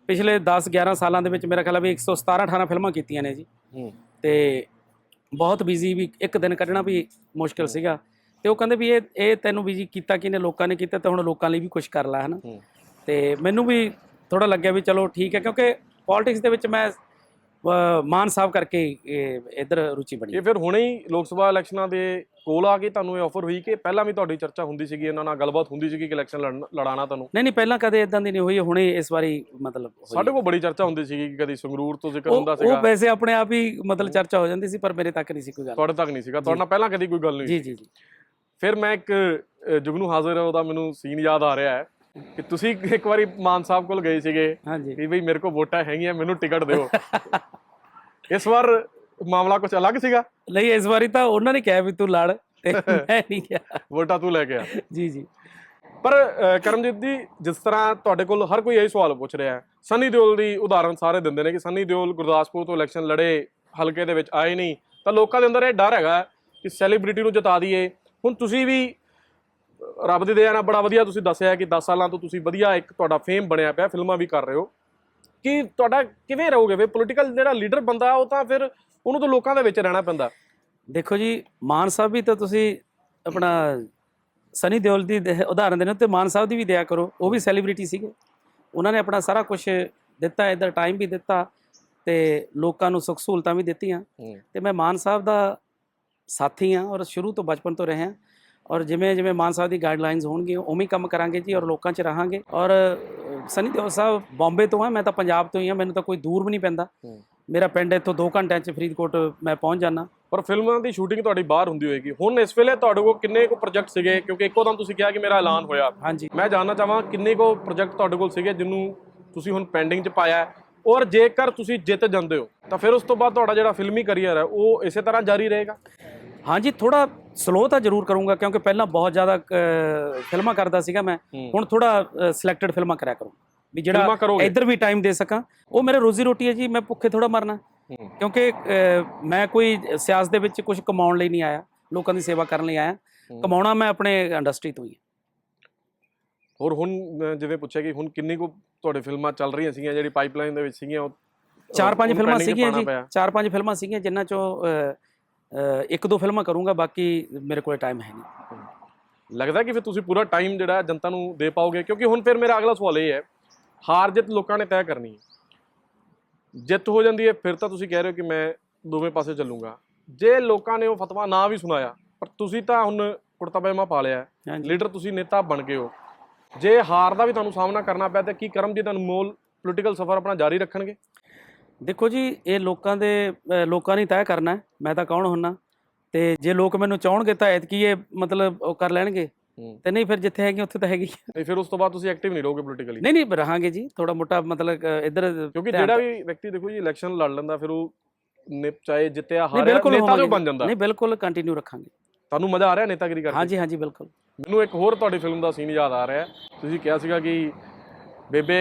ਪਿਛਲੇ 10 11 ਸਾਲਾਂ ਦੇ ਵਿੱਚ ਮੇਰਾ ਖਿਆਲ ਵੀ 117 18 ਫਿਲਮਾਂ ਕੀਤੀਆਂ ਨੇ ਜੀ। ਤੇ ਬਹੁਤ ਬਿਜ਼ੀ ਵੀ ਇੱਕ ਦਿਨ ਕੱਢਣਾ ਵੀ ਮੁਸ਼ਕਿਲ ਸੀਗਾ। ਤੇ ਉਹ ਕਹਿੰਦੇ ਵੀ ਇਹ ਇਹ ਤੈਨੂੰ ਬਿਜ਼ੀ ਕੀਤਾ ਕਿਨੇ ਲੋਕਾਂ ਨੇ ਕੀਤਾ ਤੇ ਹੁਣ ਲੋਕਾਂ ਲਈ ਵੀ ਕੁਝ ਕਰ ਲੈ ਹਨਾ। ਤੇ ਮੈਨੂੰ ਵੀ ਥੋੜਾ ਲੱਗਿਆ ਵੀ ਚਲੋ ਠੀਕ ਹੈ ਕਿਉਂਕਿ ਪੋਲਿਟਿਕਸ ਦੇ ਵਿੱਚ ਮੈਂ ਮਾਨ ਸਾਹਿਬ ਕਰਕੇ ਇਧਰ ਰੁਚੀ ਬਣੀ ਇਹ ਫਿਰ ਹੁਣੇ ਹੀ ਲੋਕ ਸਭਾ ਇਲੈਕਸ਼ਨਾਂ ਦੇ ਕੋਲ ਆ ਕੇ ਤੁਹਾਨੂੰ ਇਹ ਆਫਰ ਹੋਈ ਕਿ ਪਹਿਲਾਂ ਵੀ ਤੁਹਾਡੀ ਚਰਚਾ ਹੁੰਦੀ ਸੀਗੀ ਇਹਨਾਂ ਨਾਲ ਗੱਲਬਾਤ ਹੁੰਦੀ ਸੀਗੀ ਕਿ ਇਲੈਕਸ਼ਨ ਲੜਾਣਾ ਤੁਹਾਨੂੰ? ਨਹੀਂ ਨਹੀਂ ਪਹਿਲਾਂ ਕਦੇ ਇਦਾਂ ਦੀ ਨਹੀਂ ਹੋਈ ਹੁਣੇ ਇਸ ਵਾਰੀ ਮਤਲਬ ਹੋਈ ਸਾਡੇ ਕੋਲ ਬੜੀ ਚਰਚਾ ਹੁੰਦੀ ਸੀਗੀ ਕਿ ਕਦੀ ਸੰਗਰੂਰ ਤੋਂ ਜ਼ਿਕਰ ਉਹ ਹੁੰਦਾ ਉਹ ਸੀਗਾ ਵੈਸੇ ਆਪਣੇ ਆਪ ਹੀ ਮਤਲਬ ਚਰਚਾ ਹੋ ਜਾਂਦੀ ਸੀ ਪਰ ਮੇਰੇ ਤੱਕ ਨਹੀਂ ਸੀ ਕੋਈ ਗੱਲ। ਤੁਹਾਡੇ ਤੱਕ ਨਹੀਂ ਸੀਗਾ ਤੁਹਾਡੇ ਨਾਲ ਪਹਿਲਾਂ ਕਦੀ ਕੋਈ ਗੱਲ ਨਹੀਂ ਜੀ ਜੀ ਜੀ। ਫਿਰ ਮੈਂ ਇੱਕ ਜੁਗਨੂ ਹਾਜ਼ਰ ਉਹਦਾ ਮੈਨੂੰ ਸੀਨ ਯਾਦ ਆ ਰਿਹਾ ਹੈ। ਕਿ ਤੁਸੀਂ ਇੱਕ ਵਾਰੀ ਮਾਨ ਸਾਹਿਬ ਕੋਲ ਗਏ ਸੀਗੇ ਹਾਂਜੀ। ਕਿ ਬਈ ਮੇਰੇ ਕੋਲ ਵੋਟਾਂ ਹੈਗੀਆਂ ਮੈਨੂੰ ਟਿਕਟ ਦਿਓ। ਇਸ ਵਾਰ ਮਾਮਲਾ ਕੁਝ ਅਲੱਗ ਸੀਗਾ? ਨਹੀਂ ਇਸ ਵਾਰੀ ਤਾਂ ਉਹਨਾਂ ਨੇ ਕਿਹਾ ਵੀ ਤੂੰ ਲੜ ਤੇ [LAUGHS] ਮੈਂ ਨਹੀਂ ਕਿਹਾ। ਵੋਟਾਂ ਤੂੰ ਲੈ ਕੇ ਆ। ਜੀ ਜੀ। ਪਰ ਕਰਮਜੀਤ ਜੀ ਜਿਸ ਤਰ੍ਹਾਂ ਤੁਹਾਡੇ ਕੋਲ ਹਰ ਕੋਈ ਇਹ ਸਵਾਲ ਪੁੱਛ ਰਿਹਾ ਹੈ ਸਨੀ ਦਿਓਲ ਦੀ ਉਦਾਹਰਣ ਸਾਰੇ ਦਿੰਦੇ ਨੇ ਕਿ ਸਨੀ ਦਿਓਲ ਗੁਰਦਾਸਪੁਰ ਤੋਂ ਇਲੈਕਸ਼ਨ ਲੜੇ ਹਲਕੇ ਦੇ ਵਿੱਚ ਆਏ ਨਹੀਂ ਤਾਂ ਲੋਕਾਂ ਦੇ ਅੰਦਰ ਇਹ ਡਰ ਹੈਗਾ ਕਿ ਸੈਲੀਬ੍ਰਿਟੀ ਨੂੰ ਜਿਤਾ ਦਈਏ। ਹੁਣ ਤੁਸੀਂ ਵੀ ਰੱਬ ਦੀ ਦਇਆ ਨਾਲ ਬੜਾ ਵਧੀਆ ਤੁਸੀਂ ਦੱਸਿਆ ਕਿ 10 ਸਾਲਾਂ ਤੋਂ ਤੁਸੀਂ ਵਧੀਆ ਇੱਕ ਤੁਹਾਡਾ ਫੇਮ ਬਣਿਆ ਪਿਆ ਫਿਲਮਾਂ ਵੀ ਕਰ ਰਹੇ ਹੋ। ਕਿ ਤੁਹਾਡਾ ਕਿਵੇਂ ਰਹੋਗੇ ਵੇ ਪੋਲੀਟੀਕਲ ਜਿਹੜਾ ਲੀਡਰ ਬੰਦਾ ਉਹ ਤਾਂ ਫਿਰ ਉਹਨੂੰ ਤਾਂ ਲੋਕਾਂ ਦੇ ਵਿੱਚ ਰਹਿਣਾ ਪੈਂਦਾ। ਦੇਖੋ ਜੀ ਮਾਨ ਸਾਹਿਬ ਵੀ ਤਾਂ ਤੁਸੀਂ ਆਪਣਾ ਸਨੀ ਦਿਓਲ ਦੀ ਦ- ਉਦਾਹਰਨ ਦੇਣਾ ਤੇ ਮਾਨ ਸਾਹਿਬ ਦੀ ਵੀ ਦਿਆ ਕਰੋ ਉਹ ਵੀ ਸੈਲੀਬ੍ਰਿਟੀ ਸੀਗੇ। ਉਹਨਾਂ ਨੇ ਆਪਣਾ ਸਾਰਾ ਕੁਝ ਦਿੱਤਾ ਇਧਰ ਟਾਈਮ ਵੀ ਦਿੱਤਾ ਤੇ ਲੋਕਾਂ ਨੂੰ ਸੁੱਖ ਸਹੂਲਤਾਂ ਵੀ ਦਿੱਤੀਆਂ। ਤੇ ਮੈਂ ਮਾਨ ਸਾਹਿਬ ਦਾ ਸਾਥੀ ਹਾਂ ਔਰ ਸ਼ੁਰੂ ਤੋਂ ਬਚਪਨ ਤੋਂ ਰਹੇ। ਹਾਂ ਔਰ ਜਿਵੇਂ ਜਿਵੇਂ ਮਾਨ ਸਾਹਿਬ ਦੀ ਗਾਈਡਲਾਈਨਸ ਹੋਣਗੀਆਂ ਉਵੇਂ ਹੀ ਕੰਮ ਕਰਾਂਗੇ ਜੀ ਔਰ ਲੋਕਾਂ 'ਚ ਰਹਾਂਗੇ। ਔਰ ਸਨੀ ਦਿਓਲ ਸਾਹਿਬ ਬੰਬੇ ਤੋਂ ਆ ਮੈਂ ਤਾਂ ਪੰਜਾਬ ਤੋਂ ਹੀ ਆ ਮੈਨੂੰ ਤਾਂ ਕੋਈ ਦੂਰ ਵੀ ਨਹੀਂ ਪੈਂਦਾ। ਹੂੰ। ਮੇਰਾ ਪਿੰਡ ਇੱਥੋਂ 2 ਘੰਟਿਆਂ 'ਚ ਫਰੀਦਕੋਟ ਮੈਂ ਪਹੁੰਚ ਜਾਣਾ ਪਰ ਫਿਲਮਾਂ ਦੀ ਸ਼ੂਟਿੰਗ ਤੁਹਾਡੀ ਬਾਹਰ ਹੁੰਦੀ ਹੋਏਗੀ। ਹੁਣ ਇਸ ਵੇਲੇ ਤੁਹਾਡੇ ਕੋਲ ਕਿੰਨੇ ਕੁ ਪ੍ਰੋਜੈਕਟ ਸੀਗੇ? ਕਿਉਂਕਿ ਇੱਕੋ ਦਮ ਤੁਸੀਂ ਕਿਹਾ ਕਿ ਮੇਰਾ ਐਲਾਨ ਹੋਇਆ। ਹਾਂਜੀ। ਮੈਂ ਜਾਣਨਾ ਚਾਹਾਂ ਕਿੰਨੇ ਕੋ ਪ੍ਰੋਜੈਕਟ ਤੁਹਾਡੇ ਕੋਲ ਸੀਗੇ ਜਿਹਨੂੰ ਤੁਸੀਂ ਹੁਣ ਪੈਂਡਿੰਗ 'ਚ ਪਾਇਆ ਹੈ। ਔਰ ਜੇਕਰ ਤੁਸੀਂ ਜਿੱਤ ਜਾਂਦੇ ਹੋ ਤਾਂ ਫਿਰ ਉਸ ਤੋਂ ਬਾਅਦ ਤੁਹਾਡਾ ਜਿਹੜਾ ਫਿਲਮੀ ਕਰੀਅਰ ਹੈ ਉਹ ਇਸੇ ਤਰ੍ਹਾਂ ਜਾਰੀ ਰਹੇਗਾ? ਹਾਂਜੀ ਥੋੜਾ ਸਲੋ ਤਾਂ ਜ਼ਰੂਰ ਕਰੂੰਗਾ ਕਿਉਂਕਿ ਪਹਿਲਾਂ ਬਹੁਤ ਜ਼ਿਆਦਾ ਫਿਲਮਾਂ ਕਰਦਾ ਸੀਗਾ ਮੈਂ। ਹੁਣ ਥੋੜਾ ਸਿਲੈਕਟਡ ਫਿਲਮਾਂ ਕਰਿਆ ਕਰੂੰ। ਵੀ ਜਿਹੜਾ? ਇੱਧਰ ਵੀ ਟਾਈਮ ਦੇ ਸਕਾਂ। ਉਹ ਮੇਰੇ ਰੋਜ਼ੀ ਰੋਟੀ ਹੈ ਜੀ ਮੈਂ ਭੁੱਖੇ ਥੋੜਾ ਮਰਨਾ। ਕਿਉਂਕਿ ਮੈਂ ਕੋਈ ਸਿਆਸਤ ਦੇ ਵਿੱਚ ਕੁਝ ਕਮਾਉਣ ਲਈ ਨਹੀਂ ਆਇਆ। ਲੋਕਾਂ ਦੀ ਸੇਵਾ ਕਰਨ ਲਈ ਆਇਆ। ਕਮਾਉਣਾ ਮੈਂ ਆਪਣੇ ਇੰਡਸਟਰੀ ਤੋਂ ਹੀ। ਹੋਰ ਹੁਣ ਜਿਵੇਂ ਪੁੱਛਿਆ ਕਿ ਹੁਣ ਕਿੰਨੀ ਕੋ ਤੁਹਾਡੇ ਫਿਲਮਾਂ ਚੱਲ ਰਹੀਆਂ ਸੀਗੀਆਂ ਜਿਹੜੀ ਪਾਈਪਲਾਈਨ ਦੇ ਵਿੱਚ ਸੀਗੀਆਂ ਉਹ ਚਾਰ ਪੰਜ ਫਿਲਮਾਂ ਸੀਗੀਆਂ ਜੀ। ਚਾਰ ਪੰਜ ਫਿਲਮਾਂ ਸੀਗੀਆਂ ਜਿਨ੍ਹਾਂ ਚੋਂ ਇੱਕ ਦੋ ਫਿਲਮਾਂ ਕਰੂੰਗਾ ਬਾਕੀ ਮੇਰੇ ਕੋਲ ਟਾਈਮ ਹੈ ਨਹੀਂ। ਲੱਗਦਾ ਕਿ ਫਿਰ ਤੁਸੀਂ ਪੂਰਾ ਟਾਈਮ ਜਿਹੜਾ ਜਨਤਾ ਨੂੰ ਦੇ ਪਾਓਗੇ? ਕਿਉਂਕਿ ਹੁਣ ਫਿਰ ਮੇਰਾ ਅਗਲਾ ਸਵਾਲ ਇਹ ਹੈ ਹਾਰ ਜਿੱਤ ਲੋਕਾਂ ਨੇ ਤੈਅ ਕਰਨੀ ਹੈ। ਜਿੱਤ ਹੋ ਜਾਂਦੀ ਹੈ ਫਿਰ ਤਾਂ ਤੁਸੀਂ ਕਹਿ ਰਹੇ ਹੋ ਕਿ ਮੈਂ ਦੋਵੇਂ ਪਾਸੇ ਚੱਲੂੰਗਾ। ਜੇ ਲੋਕਾਂ ਨੇ ਉਹ ਫਤਵਾ ਨਾ ਵੀ ਸੁਣਾਇਆ ਪਰ ਤੁਸੀਂ ਤਾਂ ਹੁਣ ਕੁੜਤਾ ਪਜਾਮਾ ਪਾ ਲਿਆ ਲੀਡਰ ਤੁਸੀਂ ਨੇਤਾ ਬਣ ਗਏ ਹੋ। ਜੇ ਹਾਰ ਦਾ ਵੀ ਤੁਹਾਨੂੰ ਸਾਹਮਣਾ ਕਰਨਾ ਪਿਆ ਤਾਂ ਕੀ ਕਰਮਜੀਤ ਅਨਮੋਲ ਪੋਲੀਟੀਕਲ ਸਫ਼ਰ ਆਪਣਾ ਜਾਰੀ ਰੱਖਣਗੇ? ਦੇਖੋ ਜੀ ਇਹ ਲੋਕਾਂ ਦੇ ਲੋਕਾਂ ਨੇ ਤੈਅ ਕਰਨਾ ਹੈ, ਮੈਂ ਤਾਂ ਕੌਣ ਹੁੰਨਾ? ਤੇ ਜੇ ਲੋਕ ਮੈਨੂੰ ਚਾਹਣਗੇ ਤਾਂ ਐਤਕੀ ਇਹ ਮਤਲਬ ਉਹ ਕਰ ਲੈਣਗੇ। ਤੇ ਨਹੀਂ ਫਿਰ ਜਿੱਥੇ ਹੈਗੀ ਉੱਥੇ ਤਾਂ ਹੈਗੀ ਤੇ ਫਿਰ ਉਸ ਤੋਂ ਬਾਅਦ ਤੁਸੀਂ ਐਕਟਿਵ ਨਹੀਂ ਰਹੋਗੇ ਪੋਲੀਟੀਕਲੀ ਨਹੀਂ ਨਹੀਂ ਰਹਾਂਗੇ ਜੀ। ਥੋੜਾ ਮੋਟਾ ਮਤਲਬ ਇੱਧਰ ਕਿਉਂਕਿ ਜਿਹੜਾ ਵੀ ਵਿਅਕਤੀ ਦੇਖੋ ਜੀ ਇਲੈਕਸ਼ਨ ਲੜ ਲੈਂਦਾ ਫਿਰ ਉਹ ਨੇ ਚਾਹੇ ਜਿੱਤਿਆ ਨਹੀਂ ਹਾਰਿਆ ਨੇਤਾ ਜੋ ਬਣ। ਜਾਂਦਾ। ਨਹੀਂ ਬਿਲਕੁਲ ਕੰਟੀਨਿਊ ਰੱਖਾਂਗੇ। ਤੁਹਾਨੂੰ ਮਜ਼ਾ ਆ ਰਿਹਾ ਨੇਤਾਗਿਰੀ ਕਰਕੇ? ਹਾਂਜੀ ਹਾਂਜੀ ਬਿਲਕੁਲ। ਮੈਨੂੰ ਇੱਕ ਹੋਰ ਤੁਹਾਡੀ ਫਿਲਮ ਦਾ ਸੀਨ ਯਾਦ ਆ ਰਿਹਾ। ਤੁਸੀਂ ਕਿਹਾ ਸੀਗਾ ਕਿ ਬੇਬੇ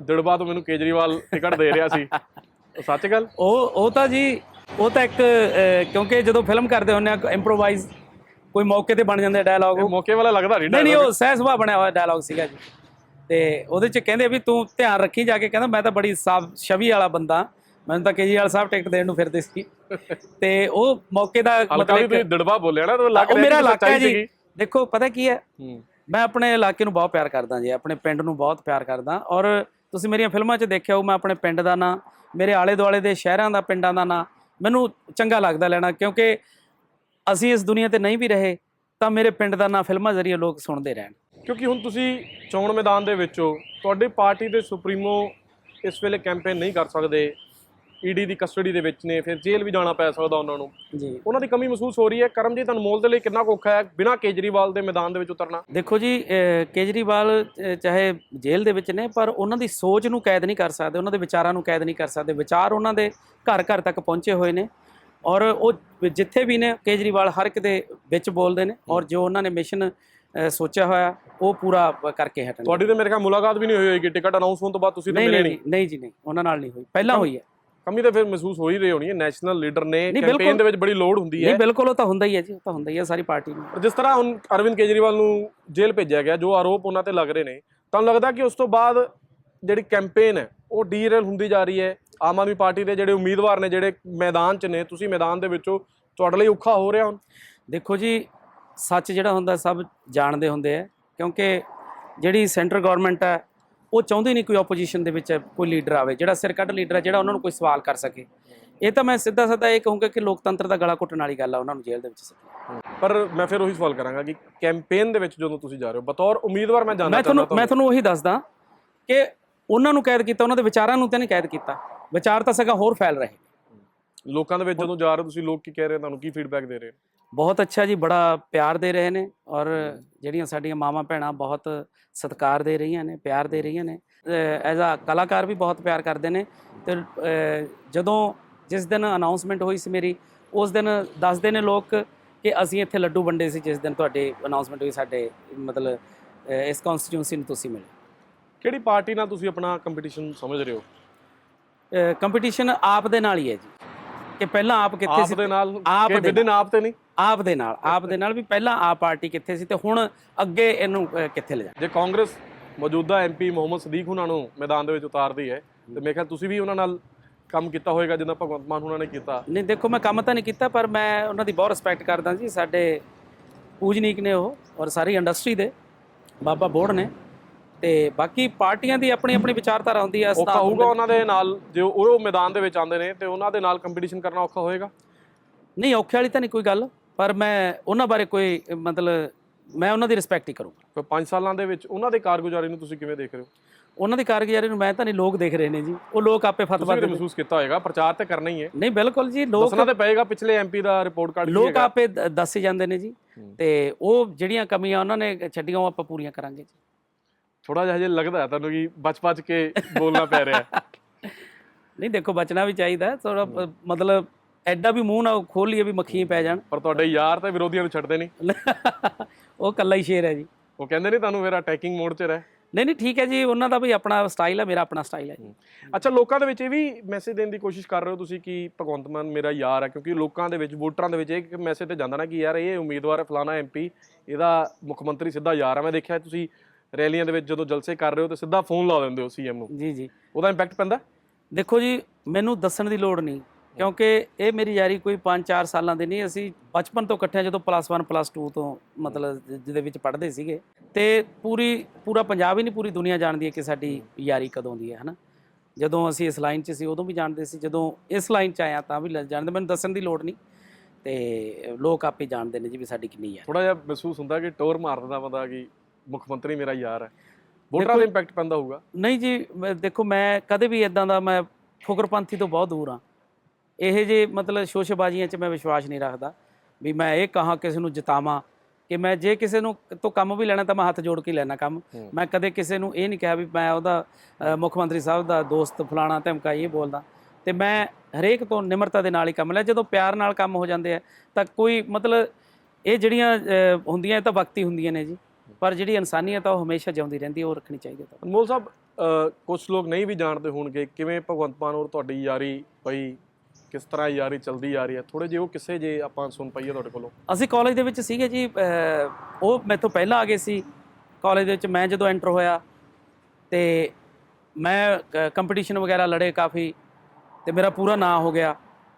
ਦਿੜਬਾ ਤੋਂ ਮੈਨੂੰ ਕੇਜਰੀਵਾਲ ਟਿਕਟ ਦੇ ਰਿਹਾ ਸੀ। ਸੱਚ ਗੱਲ? ਉਹ ਉਹ ਤਾਂ ਜੀ ਉਹ ਤਾਂ ਇੱਕ ਕਿਉਂਕਿ ਜਦੋਂ ਫਿਲਮ ਕਰਦੇ ਹੁੰਦੇ ਆ ਇੰਪਰੋਵਾਈਜ਼ ਕੋਈ ਮੌਕੇ ਤੇ ਬਣ ਜਾਂਦੇ ਡਾਇਲੌਗ ਮੌਕੇ ਵਾਲਾ ਲੱਗਦਾ ਨਹੀਂ ਨਹੀਂ ਉਹ ਸਹਿ ਸੁਭਾਅ ਬਣਿਆ ਹੋਇਆ ਡਾਇਲੌਗ ਸੀਗਾ ਜੀ। ਤੇ ਉਹਦੇ ਚ ਕਹਿੰਦੇ ਵੀ ਤੂੰ ਧਿਆਨ ਰੱਖੀ ਜਾ ਕੇ ਕਹਿੰਦਾ ਮੈਂ ਤਾਂ ਬੜੀ ਸਾਫ਼ ਛਵੀ ਵਾਲਾ ਬੰਦਾ। ਮੈਨੂੰ ਤਾਂ ਕੇਜਰੀਵਾਲ ਸਾਹਿਬ ਟਿਕਟ ਦੇਣ ਨੂੰ ਫਿਰਦੇ ਸੀ। ਤੇ ਉਹ ਮੌਕੇ ਦਾ ਵੀ ਤੁਸੀਂ ਦਿੜਬਾ ਬੋਲਿਆ ਨਾ ਲੱਗ ਉਹ ਰਿਹਾ ਮੇਰਾ ਇਲਾਕਾ ਜੀ। ਦੇਖੋ ਪਤਾ ਕੀ ਹੂੰ। ਮੈਂ ਆਪਣੇ ਇਲਾਕੇ ਨੂੰ ਬਹੁਤ ਪਿਆਰ ਕਰਦਾ ਜੀ ਆਪਣੇ ਪਿੰਡ ਨੂੰ ਬਹੁਤ ਪਿਆਰ ਕਰਦਾ। ਔਰ ਤੁਸੀਂ ਮੇਰੀਆਂ ਫਿਲਮਾਂ 'ਚ ਦੇਖਿਆ ਹੋ ਮੈਂ ਆਪਣੇ ਪਿੰਡ ਦਾ ਨਾਂ, ਮੇਰੇ ਆਲੇ ਦੁਆਲੇ ਦੇ ਸ਼ਹਿਰਾਂ ਦਾ ਪਿੰਡਾਂ ਦਾ ਨਾਂ, ਮੈਨੂੰ ਚੰਗਾ ਲੱਗਦਾ ਲੈਣਾ, ਕਿਉਂਕਿ ਅਸੀਂ ਇਸ ਦੁਨੀਆ ਤੇ ਨਹੀਂ ਵੀ ਰਹੇ, ਤਾਂ ਮੇਰੇ ਪਿੰਡ ਦਾ ਨਾਂ ਫਿਲਮਾਂ ਜ਼ਰੀਏ ਲੋਕ ਸੁਣਦੇ ਰਹਿਣ। ਕਿਉਂਕਿ ਹੁਣ ਤੁਸੀਂ ਚੋਣ ਮੈਦਾਨ ਦੇ ਵਿੱਚੋਂ ਤੁਹਾਡੀ ਪਾਰਟੀ ਦੇ ਸੁਪਰੀਮੋ ਇਸ ਵੇਲੇ ਕੈਂਪੇਨ ਨਹੀਂ ਕਰ ਸਕਦੇ ਈਡੀ ਦੀ ਕਸਟਡੀ ਦੇ ਵਿੱਚ ਨੇ ਫਿਰ ਜੇਲ੍ਹ ਵੀ ਜਾਣਾ ਪੈ ਸਕਦਾ ਉਹਨਾਂ ਨੂੰ। ਜੀ। ਉਹਨਾਂ ਦੀ ਕਮੀ ਮਹਿਸੂਸ ਹੋ ਰਹੀ ਹੈ। ਕਰਮਜੀਤ ਅਨਮੋਲ ਦੇ ਲਈ ਕਿੰਨਾ ਔਖਾ ਹੈ? ਬਿਨਾਂ ਕੇਜਰੀਵਾਲ ਦੇ ਮੈਦਾਨ ਦੇ ਵਿੱਚ ਉਤਰਨਾ। ਦੇਖੋ ਜੀ ਕੇਜਰੀਵਾਲ ਚਾਹੇ ਜੇਲ੍ਹ ਦੇ ਵਿੱਚ ਨੇ ਪਰ ਉਹਨਾਂ ਦੀ ਸੋਚ ਨੂੰ ਕੈਦ ਨਹੀਂ ਕਰ ਸਕਦੇ ਉਹਨਾਂ ਦੇ ਵਿਚਾਰਾਂ ਨੂੰ ਕੈਦ ਨਹੀਂ ਕਰ ਸਕਦੇ। ਵਿਚਾਰ ਉਹਨਾਂ ਦੇ ਘਰ ਘਰ ਤੱਕ ਪਹੁੰਚੇ ਹੋਏ ਨੇ। ਔਰ ਉਹ ਜਿੱਥੇ ਵੀ ਨੇ ਕੇਜਰੀਵਾਲ ਹਰ ਇੱਕ ਦੇ ਵਿੱਚ ਬੋਲਦੇ ਨੇ ਔਰ ਜੋ ਉਹਨਾਂ ਨੇ ਮਿਸ਼ਨ ਸੋਚਿਆ ਹੋਇਆ ਉਹ ਪੂਰਾ ਕਰਕੇ ਹਟਣਗੇ। ਤੁਹਾਡੀ ਤੇ ਮੇਰੇ ਖਿਆਲ ਮੁਲਾਕਾਤ ਵੀ ਨਹੀਂ ਹੋਈ ਹੋਏਗੀ। ਟਿਕਟ ਅਨਾਉਂਸ ਹੋਣ ਤੋਂ ਬਾਅਦ ਤੁਸੀਂ ਤਾਂ ਮਿਲੇ ਨਹੀਂ। ਨਹੀਂ ਜੀ ਨਹੀਂ। ਉਹਨਾਂ ਨਾਲ ਨਹੀਂ ਹੋਈ। ਪਹਿਲਾਂ ਹੋਈ ਹੈ। ਕਮੀ ਤਾਂ ਫਿਰ ਮਹਿਸੂਸ ਹੋ ਹੀ ਰਹੀ ਹੋਣੀ ਹੈ ਨੈਸ਼ਨਲ ਲੀਡਰ ਨੇ ਕੈਂਪੇਨ। ਦੇ ਵਿੱਚ ਬੜੀ ਲੋੜ ਹੁੰਦੀ ਹੈ। ਨਹੀਂ ਬਿਲਕੁਲ ਉਹ ਤਾਂ ਹੁੰਦਾ ਹੀ ਹੈ ਜੀ ਉਹ ਤਾਂ ਹੁੰਦਾ ਹੀ ਹੈ ਸਾਰੀ ਪਾਰਟੀ ਨੂੰ। ਜਿਸ ਤਰ੍ਹਾਂ ਹੁਣ ਅਰਵਿੰਦ ਕੇਜਰੀਵਾਲ ਨੂੰ ਜੇਲ੍ਹ ਭੇਜਿਆ ਗਿਆ ਜੋ ਆਰੋਪ ਉਹਨਾਂ ਤੇ ਲੱਗ ਰਹੇ ਨੇ ਤੁਹਾਨੂੰ ਲੱਗਦਾ ਕਿ ਉਸ ਤੋਂ ਬਾਅਦ ਜਿਹੜੀ ਕੈਂਪੇਨ ਹੈ ਉਹ ਡੀਰੇਲ ਹੁੰਦੀ ਜਾ ਰਹੀ ਹੈ? ਆਮ ਆਦਮੀ ਪਾਰਟੀ ਦੇ ਜਿਹੜੇ ਉਮੀਦਵਾਰ ਨੇ ਜਿਹੜੇ ਮੈਦਾਨ 'ਚ ਨੇ ਤੁਸੀਂ ਮੈਦਾਨ ਦੇ ਵਿੱਚੋਂ ਤੁਹਾਡੇ ਲਈ ਔਖਾ ਹੋ ਰਿਹਾ ਹੁਣ? ਦੇਖੋ ਜੀ ਸੱਚ ਜਿਹੜਾ ਹੁੰਦਾ ਸਭ ਜਾਣਦੇ ਹੁੰਦੇ ਆ ਕਿਉਂਕਿ ਜਿਹੜੀ ਸੈਂਟਰ ਗਵਰਨਮੈਂਟ ਹੈ ਉਹ ਚਾਹੁੰਦੀ ਨਹੀਂ ਕੋਈ ਆਪੋਜੀਸ਼ਨ ਦੇ ਵਿੱਚ ਕੋਈ ਲੀਡਰ ਆਵੇ ਜਿਹੜਾ ਸਿਰ ਕੱਢ ਲੀਡਰ ਹੈ ਜਿਹੜਾ ਉਹਨਾਂ ਨੂੰ ਕੋਈ ਸਵਾਲ ਕਰ ਸਕੇ। ਇਹ ਤਾਂ ਮੈਂ ਸਿੱਧਾ ਸਿੱਧਾ ਇਹ ਕਹੂੰਗਾ ਕਿ ਲੋਕਤੰਤਰ ਦਾ ਗਲਾ ਘੁੱਟਣ ਵਾਲੀ ਗੱਲ ਆ ਉਹਨਾਂ ਨੂੰ ਜੇਲ੍ਹ ਦੇ ਵਿੱਚ ਸੱਟਣਾ ਪਰ ਮੈਂ ਫਿਰ ਉਹੀ ਸਵਾਲ ਕਰਾਂਗਾ ਕਿ ਕੈਂਪੇਨ ਦੇ ਵਿੱਚ ਜਦੋਂ ਤੁਸੀਂ ਜਾ ਰਹੇ ਹੋ ਬਤੌਰ ਉਮੀਦਵਾਰ ਮੈਂ ਜਾਣਨਾ ਮੈਂ ਚਾਹੁੰਦਾ ਤੁਹਾਨੂੰ ਮੈਂ ਤੁਹਾਨੂੰ ਉਹੀ ਦੱਸਦਾ ਕਿ ਉਹਨਾਂ ਨੂੰ ਕੈਦ ਕੀਤਾ ਉਹਨਾਂ ਦੇ ਵਿਚਾਰਾਂ ਨੂੰ ਤਾਂ ਨਹੀਂ ਕੈਦ ਕੀਤਾ। ਵਿਚਾਰ ਤਾਂ ਸਗਾ ਹੋਰ ਫੈਲ ਰਹੇ। ਲੋਕਾਂ ਦੇ ਵਿੱਚ ਜਦੋਂ ਜਾ ਰਹੇ ਤੁਸੀਂ ਲੋਕ ਕੀ ਕਹਿ ਰਹੇ ਤੁਹਾਨੂੰ ਕੀ ਫੀਡਬੈਕ ਦੇ ਰਹੇ ਬਹੁਤ ਅੱਛਾ ਜੀ ਬੜਾ ਪਿਆਰ ਦੇ ਰਹੇ ਨੇ ਔਰ ਜਿਹੜੀਆਂ ਸਾਡੀਆਂ ਮਾਵਾਂ ਭੈਣਾਂ ਬਹੁਤ ਸਤਿਕਾਰ ਦੇ ਰਹੀਆਂ ਨੇ ਪਿਆਰ ਦੇ ਰਹੀਆਂ ਨੇ। ਐਜ਼ ਅ ਕਲਾਕਾਰ ਵੀ ਬਹੁਤ ਪਿਆਰ ਕਰਦੇ ਨੇ ਤੇ ਜਦੋਂ ਜਿਸ ਦਿਨ ਅਨਾਉਂਸਮੈਂਟ ਹੋਈ ਸੀ ਮੇਰੀ ਉਸ ਦਿਨ ਦੱਸਦੇ ਨੇ ਲੋਕ ਕਿ ਅਸੀਂ ਇੱਥੇ ਲੱਡੂ ਵੰਡੇ ਸੀ ਜਿਸ ਦਿਨ ਤੁਹਾਡੀ ਅਨਾਉਂਸਮੈਂਟ ਹੋਈ ਸਾਡੇ ਮਤਲਬ ਇਸ ਕਨਸਟੀਟਿਊਂਸੀ ਨੂੰ ਤੁਸੀਂ ਮਿਲੇ। ਕਿਹੜੀ ਪਾਰਟੀ ਨਾਲ ਤੁਸੀਂ ਆਪਣਾ ਕੰਪੀਟੀਸ਼ਨ ਸਮਝ ਰਹੇ ਹੋ? ਕੰਪੀਟੀਸ਼ਨ ਆਪ ਦੇ ਨਾਲ ਹੀ ਹੈ ਜੀ। ਕਿ ਪਹਿਲਾਂ ਆਪ ਕਿੱਥੇ ਆਪ ਸੀ? ਦੇ ਨਾਲ? ਆਪ ਦੇ ਆਪ ਤੇ ਨਹੀਂ? ਆਪ ਦੇ ਨਾਲ ਆਪ ਦੇ ਨਾਲ ਵੀ ਪਹਿਲਾਂ ਆਪ ਪਾਰਟੀ ਕਿੱਥੇ ਸੀ ਤੇ ਹੁਣ ਅੱਗੇ ਇਹਨੂੰ ਕਿੱਥੇ ਲਿਜਾ ਜੇ ਕਾਂਗਰਸ ਮੌਜੂਦਾ ਐਮਪੀ ਮੁਹੰਮਦ ਸਦੀਕ ਉਹਨਾਂ ਨੂੰ ਮੈਦਾਨ ਦੇ ਵਿੱਚ ਉਤਾਰਦੀ ਹੈ ਤੇ ਮੇਰੇ ਖਿਆਲ ਤੁਸੀਂ ਵੀ ਉਹਨਾਂ ਨਾਲ ਕੰਮ ਕੀਤਾ ਹੋਵੇਗਾ ਜਿੱਦਾਂ ਭਗਵੰਤ ਮਾਨ ਉਹਨਾਂ ਨੇ ਕੀਤਾ। ਨਹੀਂ ਦੇਖੋ ਮੈਂ ਕੰਮ ਤਾਂ ਨਹੀਂ ਕੀਤਾ ਪਰ ਮੈਂ ਉਹਨਾਂ ਦੀ ਬਹੁਤ ਰਿਸਪੈਕਟ ਕਰਦਾ ਜੀ ਸਾਡੇ ਪੂਜਨੀਕ ਨੇ ਉਹ ਔਰ ਸਾਰੀ ਇੰਡਸਟਰੀ ਦੇ ਬਾਬਾ ਬੋੜ ਨੇ ਤੇ ਬਾਕੀ ਪਾਰਟੀਆਂ ਦੀ ਆਪਣੀ ਆਪਣੀ ਵਿਚਾਰਧਾਰਾ ਹੁੰਦੀ ਹੈ ਔਖਾ ਹੋਊਗਾ ਉਹਨਾਂ ਦੇ ਨਾਲ ਜੋ ਉਹ ਮੈਦਾਨ ਦੇ ਵਿੱਚ ਆਉਂਦੇ ਨੇ ਤੇ ਉਹਨਾਂ ਦੇ ਨਾਲ ਕੰਪੀਟੀਸ਼ਨ ਕਰਨਾ ਔਖਾ ਹੋਏਗਾ। ਨਹੀਂ ਔਖੇ ਵਾਲੀ ਤਾਂ ਨਹੀਂ ਕੋਈ ਗੱਲ। ਪਰ ਮੈਂ ਉਹਨਾਂ ਬਾਰੇ ਕੋਈ ਮਤਲਬ ਮੈਂ ਉਹਨਾਂ ਦੀ ਰਿਸਪੈਕਟ ਹੀ ਕਰੂੰਗਾ। ਕੋਈ 5 ਸਾਲਾਂ ਦੇ ਵਿੱਚ ਉਹਨਾਂ ਦੇ ਕਾਰਗੁਜ਼ਾਰੀ ਨੂੰ ਤੁਸੀਂ ਕਿਵੇਂ ਦੇਖ ਰਹੇ ਹੋ? ਉਹਨਾਂ ਦੀ ਕਾਰਗੁਜ਼ਾਰੀ ਨੂੰ ਮੈਂ ਤਾਂ ਨਹੀਂ ਲੋਕ ਦੇਖ ਰਹੇ ਨੇ ਜੀ। ਉਹ ਲੋਕ ਆਪੇ ਫਤਵਾ ਤੁਸੀਂ ਵੀ ਦੇ ਤਾਂ ਮਹਿਸੂਸ ਕੀਤਾ ਹੋਏਗਾ ਪ੍ਰਚਾਰ ਤੇ ਕਰਨਾ ਹੀ ਹੈ। ਨਹੀਂ ਬਿਲਕੁਲ ਜੀ ਲੋਕ ਦੱਸਣਾ ਤੇ ਪਏਗਾ ਪਿਛਲੇ ਐਮਪੀ ਦਾ ਰਿਪੋਰਟ ਕਾਰਡ ਕੀ ਲੋਕ ਹੈਗਾ। ਆਪੇ ਦ- ਦੱਸੇ ਜਾਂਦੇ ਨੇ ਜੀ। ਹੂੰ। ਤੇ ਉਹ ਜਿਹੜੀਆਂ ਕਮੀਆਂ ਉਹਨਾਂ ਨੇ ਛੱਡੀਆਂ ਉਹ ਆਪਾਂ ਪੂਰੀਆਂ ਕਰਾਂਗੇ ਜੀ। ਥੋੜਾ ਜਿਹਾ ਹਜੇ ਲੱਗਦਾ ਹੈ ਤੁਹਾਨੂੰ ਕਿ ਬਚ-ਬਚ ਕੇ ਬੋਲਣਾ ਪੈ ਰਿਹਾ ਹੈ। [LAUGHS] ਨਹੀਂ ਦੇਖੋ ਬਚਣਾ ਵੀ ਚਾਹੀਦਾ ਥੋੜਾ ਮਤਲਬ ਐਡਾ ਵੀ ਮੂੰਹ ਨਾ ਖੋਲ ਲਈਏ ਵੀ ਮੱਖੀਆਂ ਪੈ ਜਾਣ। ਪਰ ਤੁਹਾਡੇ ਯਾਰ ਤੇ ਵਿਰੋਧੀਆਂ ਨੂੰ ਛੱਡਦੇ ਨਹੀਂ। ਉਹ ਕੱਲਾ ਹੀ ਸ਼ੇਰ ਹੈ ਜੀ। ਉਹ ਕਹਿੰਦੇ ਨਹੀਂ ਤੁਹਾਨੂੰ ਫਿਰ ਅਟੈਕਿੰਗ ਮੋਡ 'ਚ ਰਹਿ। ਨਹੀਂ ਨਹੀਂ ਠੀਕ ਹੈ ਜੀ ਉਹਨਾਂ ਦਾ ਵੀ ਆਪਣਾ ਸਟਾਈਲ ਹੈ ਮੇਰਾ ਆਪਣਾ ਸਟਾਈਲ ਹੈ ਜੀ। ਅੱਛਾ ਲੋਕਾਂ ਦੇ ਵਿੱਚ ਇਹ ਵੀ ਮੈਸੇਜ ਦੇਣ ਦੀ ਕੋਸ਼ਿਸ਼ ਕਰ ਰਹੇ ਹੋ ਤੁਸੀਂ ਕਿ ਭਗਵੰਤ ਮਾਨ ਮੇਰਾ ਯਾਰ ਹੈ? ਕਿਉਂਕਿ ਲੋਕਾਂ ਦੇ ਵਿੱਚ ਵੋਟਰਾਂ ਦੇ ਵਿੱਚ ਇਹ ਮੈਸੇਜ ਤੇ ਜਾਂਦਾ ਨਾ ਕਿ ਯਾਰ ਇਹ ਉਮੀਦਵਾਰ ਹੈ ਫਲਾਣਾ ਐਮਪੀ ਇਹਦਾ ਮੁੱਖ ਮੰਤਰੀ ਸਿੱਧਾ ਯਾਰ ਹੈ। ਮੈਂ ਦੇਖਿਆ ਤੁਸੀਂ ਰੈਲੀਆਂ ਦੇ ਵਿੱਚ ਜਦੋਂ ਜਲਸੇ ਕਰ ਰਹੇ ਹੋ ਤੇ ਸਿੱਧਾ ਫੋਨ ਲਾ ਦਿੰਦੇ ਹੋ ਸੀਐਮ ਨੂੰ। ਜੀ ਜੀ। ਉਹਦਾ ਇੰਪੈਕਟ ਪੈਂਦਾ? ਦੇਖੋ ਜੀ ਮੈਨੂੰ ਦੱਸਣ ਦੀ ਲੋੜ ਨਹੀਂ। ਕਿਉਂਕਿ ਇਹ ਮੇਰੀ ਯਾਰੀ ਕੋਈ 5-4 ਸਾਲਾਂ ਦੀ ਨਹੀਂ ਅਸੀਂ ਬਚਪਨ ਤੋਂ ਇਕੱਠੇ ਹਾਂ, ਜਦੋਂ ਪਲੱਸ 1 ਪਲੱਸ 2 ਤੋਂ ਮਤਲਬ ਜਿਹਦੇ ਵਿੱਚ ਪੜ੍ਹਦੇ ਸੀਗੇ। ਤੇ ਪੂਰੀ ਪੂਰਾ ਪੰਜਾਬ ਹੀ ਨਹੀਂ ਪੂਰੀ ਦੁਨੀਆ ਜਾਣਦੀ ਹੈ ਕਿ ਸਾਡੀ ਯਾਰੀ ਕਦੋਂ ਦੀ ਹੈ ਹਨਾ? ਜਦੋਂ ਅਸੀਂ ਇਸ ਲਾਈਨ 'ਚ ਸੀ ਉਦੋਂ ਵੀ ਜਾਣਦੇ ਸੀ ਜਦੋਂ ਇਸ ਲਾਈਨ 'ਚ ਆਇਆ ਤਾਂ ਵੀ ਜਾਣਦੇ ਮੈਨੂੰ ਦੱਸਣ ਦੀ ਲੋੜ ਨਹੀਂ। ਤੇ ਲੋਕ ਆਪੇ ਜਾਣਦੇ ਨੇ ਜੀ ਵੀ ਸਾਡੀ ਕਿੰਨੀ ਯਾਰ ਥੋੜਾ ਜਿਹਾ ਮਹਿਸੂਸ ਹੁੰਦਾ ਕਿ ਟੋਰ ਮਾਰ ਦਿੰਦਾ ਬੰਦਾ ਕਿ ਮੁੱਖ ਮੰਤਰੀ ਮੇਰਾ ਯਾਰ ਹੈ। ਵੋਟਰਾਂ ਦਾ ਇੰਪੈਕਟ ਪੈਂਦਾ ਹੋਊਗਾ। ਨਹੀਂ ਜੀ ਦੇਖੋ ਮੈਂ ਕਦੇ ਵੀ ਇਦਾਂ ਦਾ ਮੈਂ ਫੁਕਰਪੰਥੀ ਤੋਂ ਬਹੁਤ ਦੂਰ ਹਾਂ। ਇਹ ਜੇ ਮਤਲਬ ਸ਼ੋਸ਼ੇਬਾਜ਼ੀਆਂ 'ਚ ਮੈਂ ਵਿਸ਼ਵਾਸ ਨਹੀਂ ਰੱਖਦਾ ਵੀ ਮੈਂ ਇਹ ਕਹਾਂ ਕਿਸੇ ਨੂੰ ਜਿਤਾਵਾਂ ਕਿ ਮੈਂ ਜੇ ਕਿਸੇ ਨੂੰ ਤੋਂ ਕੰਮ ਵੀ ਲੈਣਾ ਤਾਂ ਮੈਂ ਹੱਥ ਜੋੜ ਕੇ ਹੀ ਲੈਣਾ ਕੰਮ। ਮੈਂ ਕਦੇ ਕਿਸੇ ਨੂੰ ਇਹ ਨਹੀਂ ਕਿਹਾ ਵੀ ਮੈਂ ਉਹਦਾ ਮੁੱਖ ਮੰਤਰੀ ਸਾਹਿਬ ਦਾ ਦੋਸਤ ਫਲਾਣਾ ਧਮਕਾ ਇਹ ਬੋਲਦਾ। ਤੇ ਮੈਂ ਹਰੇਕ ਤੋਂ ਨਿਮਰਤਾ ਦੇ ਨਾਲ ਹੀ ਕੰਮ ਲਿਆ। ਜਦੋਂ ਪਿਆਰ ਨਾਲ ਕੰਮ ਹੋ ਜਾਂਦੇ ਆ ਤਾਂ ਕੋਈ ਮਤਲਬ ਇਹ ਜਿਹੜੀਆਂ ਹੁੰਦੀਆਂ ਇਹ ਤਾਂ ਵਕਤੀ ਹੁੰਦੀਆਂ ਨੇ ਜੀ। ਪਰ ਜਿਹੜੀ ਇਨਸਾਨੀਅਤ ਆ ਉਹ ਹਮੇਸ਼ਾ ਜਿਉਂਦੀ ਰਹਿੰਦੀ ਉਹ ਰੱਖਣੀ ਚਾਹੀਦੀ ਹੈ ਤਾਂ। ਅਨਮੋਲ ਸਾਹਿਬ ਕੁਝ ਲੋਕ ਨਹੀਂ ਵੀ ਜਾਣਦੇ ਹੋਣਗੇ ਕਿਵੇਂ ਭਗਵੰਤ ਮਾਨ ਔਰ ਤੁਹਾਡੀ ਯਾਰੀ ਪਈ ਕਿਸ ਤਰ੍ਹਾਂ ਯਾਰੀ ਚੱਲਦੀ ਆ ਰਹੀ ਹੈ? ਥੋੜੇ ਜਿਹੇ ਉਹ ਕਿਸੇ ਜੇ ਆਪਾਂ ਸੁਣ ਪਾਈਏ ਤੁਹਾਡੇ ਕੋਲੋਂ? ਅਸੀਂ ਕਾਲਜ ਦੇ ਵਿੱਚ ਸੀਗੇ ਜੀ ਉਹ ਮੈਥੋਂ ਪਹਿਲਾਂ ਆ ਗਏ ਸੀ। ਕਾਲਜ ਦੇ ਵਿੱਚ ਮੈਂ ਜਦੋਂ ਐਂਟਰ ਹੋਇਆ ਤੇ ਮੈਂ ਕੰਪੀਟੀਸ਼ਨ ਵਗੈਰਾ ਲੜੇ ਕਾਫੀ ਤੇ ਮੇਰਾ ਪੂਰਾ ਨਾਂ ਹੋ ਗਿਆ।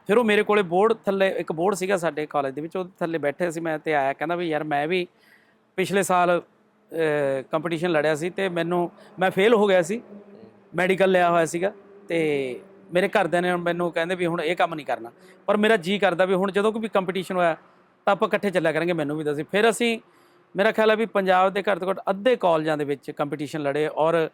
ਫਿਰ ਉਹ ਮੇਰੇ ਕੋਲੇ ਬੋਰਡ ਥੱਲੇ, ਇੱਕ ਬੋਰਡ ਸੀਗਾ ਸਾਡੇ ਕਾਲਜ ਦੇ ਵਿੱਚ, ਉਹਦੇ ਥੱਲੇ ਬੈਠੇ ਸੀ ਮੈਂ ਤੇ ਆਇਆ, ਕਹਿੰਦਾ ਵੀ ਯਾਰ ਮੈਂ ਵੀ ਪਿਛਲੇ ਸਾਲ ਕੰਪੀਟੀਸ਼ਨ ਲੜਿਆ ਸੀ ਤੇ ਮੈਨੂੰ, ਮੈਂ ਫੇਲ ਹੋ ਗਿਆ ਸੀ। ਮੈਡੀਕਲ ਲਿਆ ਹੋਇਆ ਸੀਗਾ ਤੇ ਮੇਰੇ ਘਰਦਿਆਂ ਨੇ ਮੈਨੂੰ ਕਹਿੰਦੇ ਵੀ ਹੁਣ ਇਹ ਕੰਮ ਨਹੀਂ ਕਰਨਾ। ਪਰ ਮੇਰਾ ਜੀ ਕਰਦਾ ਵੀ ਹੁਣ ਜਦੋਂ ਕੋਈ ਵੀ ਕੰਪੀਟੀਸ਼ਨ ਹੋਇਆ, ਤਾਂ ਆਪਾਂ ਇਕੱਠੇ ਚੱਲਿਆ ਕਰਾਂਗੇ, ਮੈਨੂੰ ਵੀ ਦੱਸੀ। ਫਿਰ ਅਸੀਂ, ਮੇਰਾ ਖਿਆਲ ਹੈ ਵੀ ਪੰਜਾਬ ਦੇ ਘੱਟ ਤੋਂ ਘੱਟ ਅੱਧੇ ਕਾਲਜਾਂ ਦੇ ਵਿੱਚ ਕੰਪੀਟੀਸ਼ਨ ਲੜੇ ਔਰ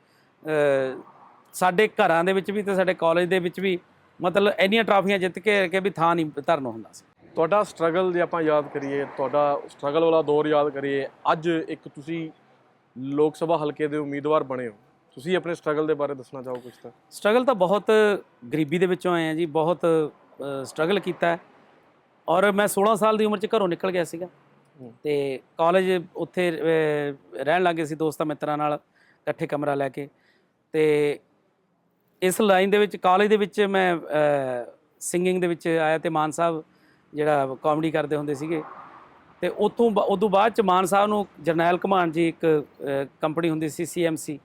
ਸਾਡੇ ਘਰਾਂ ਦੇ ਵਿੱਚ ਵੀ ਤੇ ਸਾਡੇ ਕਾਲਜ ਦੇ ਵਿੱਚ ਵੀ ਮਤਲਬ ਇੰਨੀਆਂ ਟਰਾਫੀਆਂ ਜਿੱਤ ਕੇ ਕਿ ਵੀ ਥਾਂ ਨਹੀਂ ਧਰਨ ਹੁੰਦਾ ਸੀ। ਤੁਹਾਡਾ ਸਟਰਗਲ ਜੇ ਆਪਾਂ ਯਾਦ ਕਰੀਏ, ਤੁਹਾਡਾ ਸਟਰਗਲ ਵਾਲਾ ਦੌਰ ਯਾਦ ਕਰੀਏ, ਅੱਜ ਇੱਕ ਤੁਸੀਂ ਲੋਕ ਸਭਾ ਹਲਕੇ ਦੇ ਉਮੀਦਵਾਰ ਬਣੇ ਹੋ। ਤੁਸੀਂ ਆਪਣੇ ਸਟਰਗਲ ਦੇ ਬਾਰੇ ਦੱਸਣਾ ਚਾਹੋ ਕੁਝ ਤਾਂ। ਸਟਰਗਲ ਤਾਂ ਬਹੁਤ ਗਰੀਬੀ ਦੇ ਵਿੱਚੋਂ ਆਏ ਆ ਜੀ ਬਹੁਤ ਸਟਰਗਲ ਕੀਤਾ ਔਰ ਮੈਂ 16 ਸਾਲ ਦੀ ਉਮਰ 'ਚ ਘਰੋਂ ਨਿਕਲ ਗਿਆ ਸੀਗਾ। ਤੇ ਕਾਲਜ ਉੱਥੇ ਰਹਿਣ ਲੱਗੇ ਸੀ ਦੋਸਤਾਂ ਮਿੱਤਰਾਂ ਨਾਲ ਇਕੱਠੇ ਕਮਰਾ ਲੈ ਕੇ। ਤੇ ਇਸ ਲਾਈਨ ਦੇ ਵਿੱਚ ਕਾਲਜ ਦੇ ਵਿੱਚ ਮੈਂ ਸਿੰਗਿੰਗ ਦੇ ਵਿੱਚ ਆਇਆ ਤੇ ਮਾਨ ਸਾਹਿਬ ਜਿਹੜਾ ਕਾਮੇਡੀ ਕਰਦੇ ਹੁੰਦੇ ਸੀਗੇ। ਤੇ ਉਤੋਂ ਉਦੋਂ ਬਾਅਦ ਚ ਮਾਨ ਸਾਹਿਬ ਨੂੰ ਜਰਨੈਲ ਘਮਾਨ ਜੀ ਇੱਕ ਕੰਪਨੀ ਹੁੰਦੀ ਸੀ ਸੀਐਮਸੀ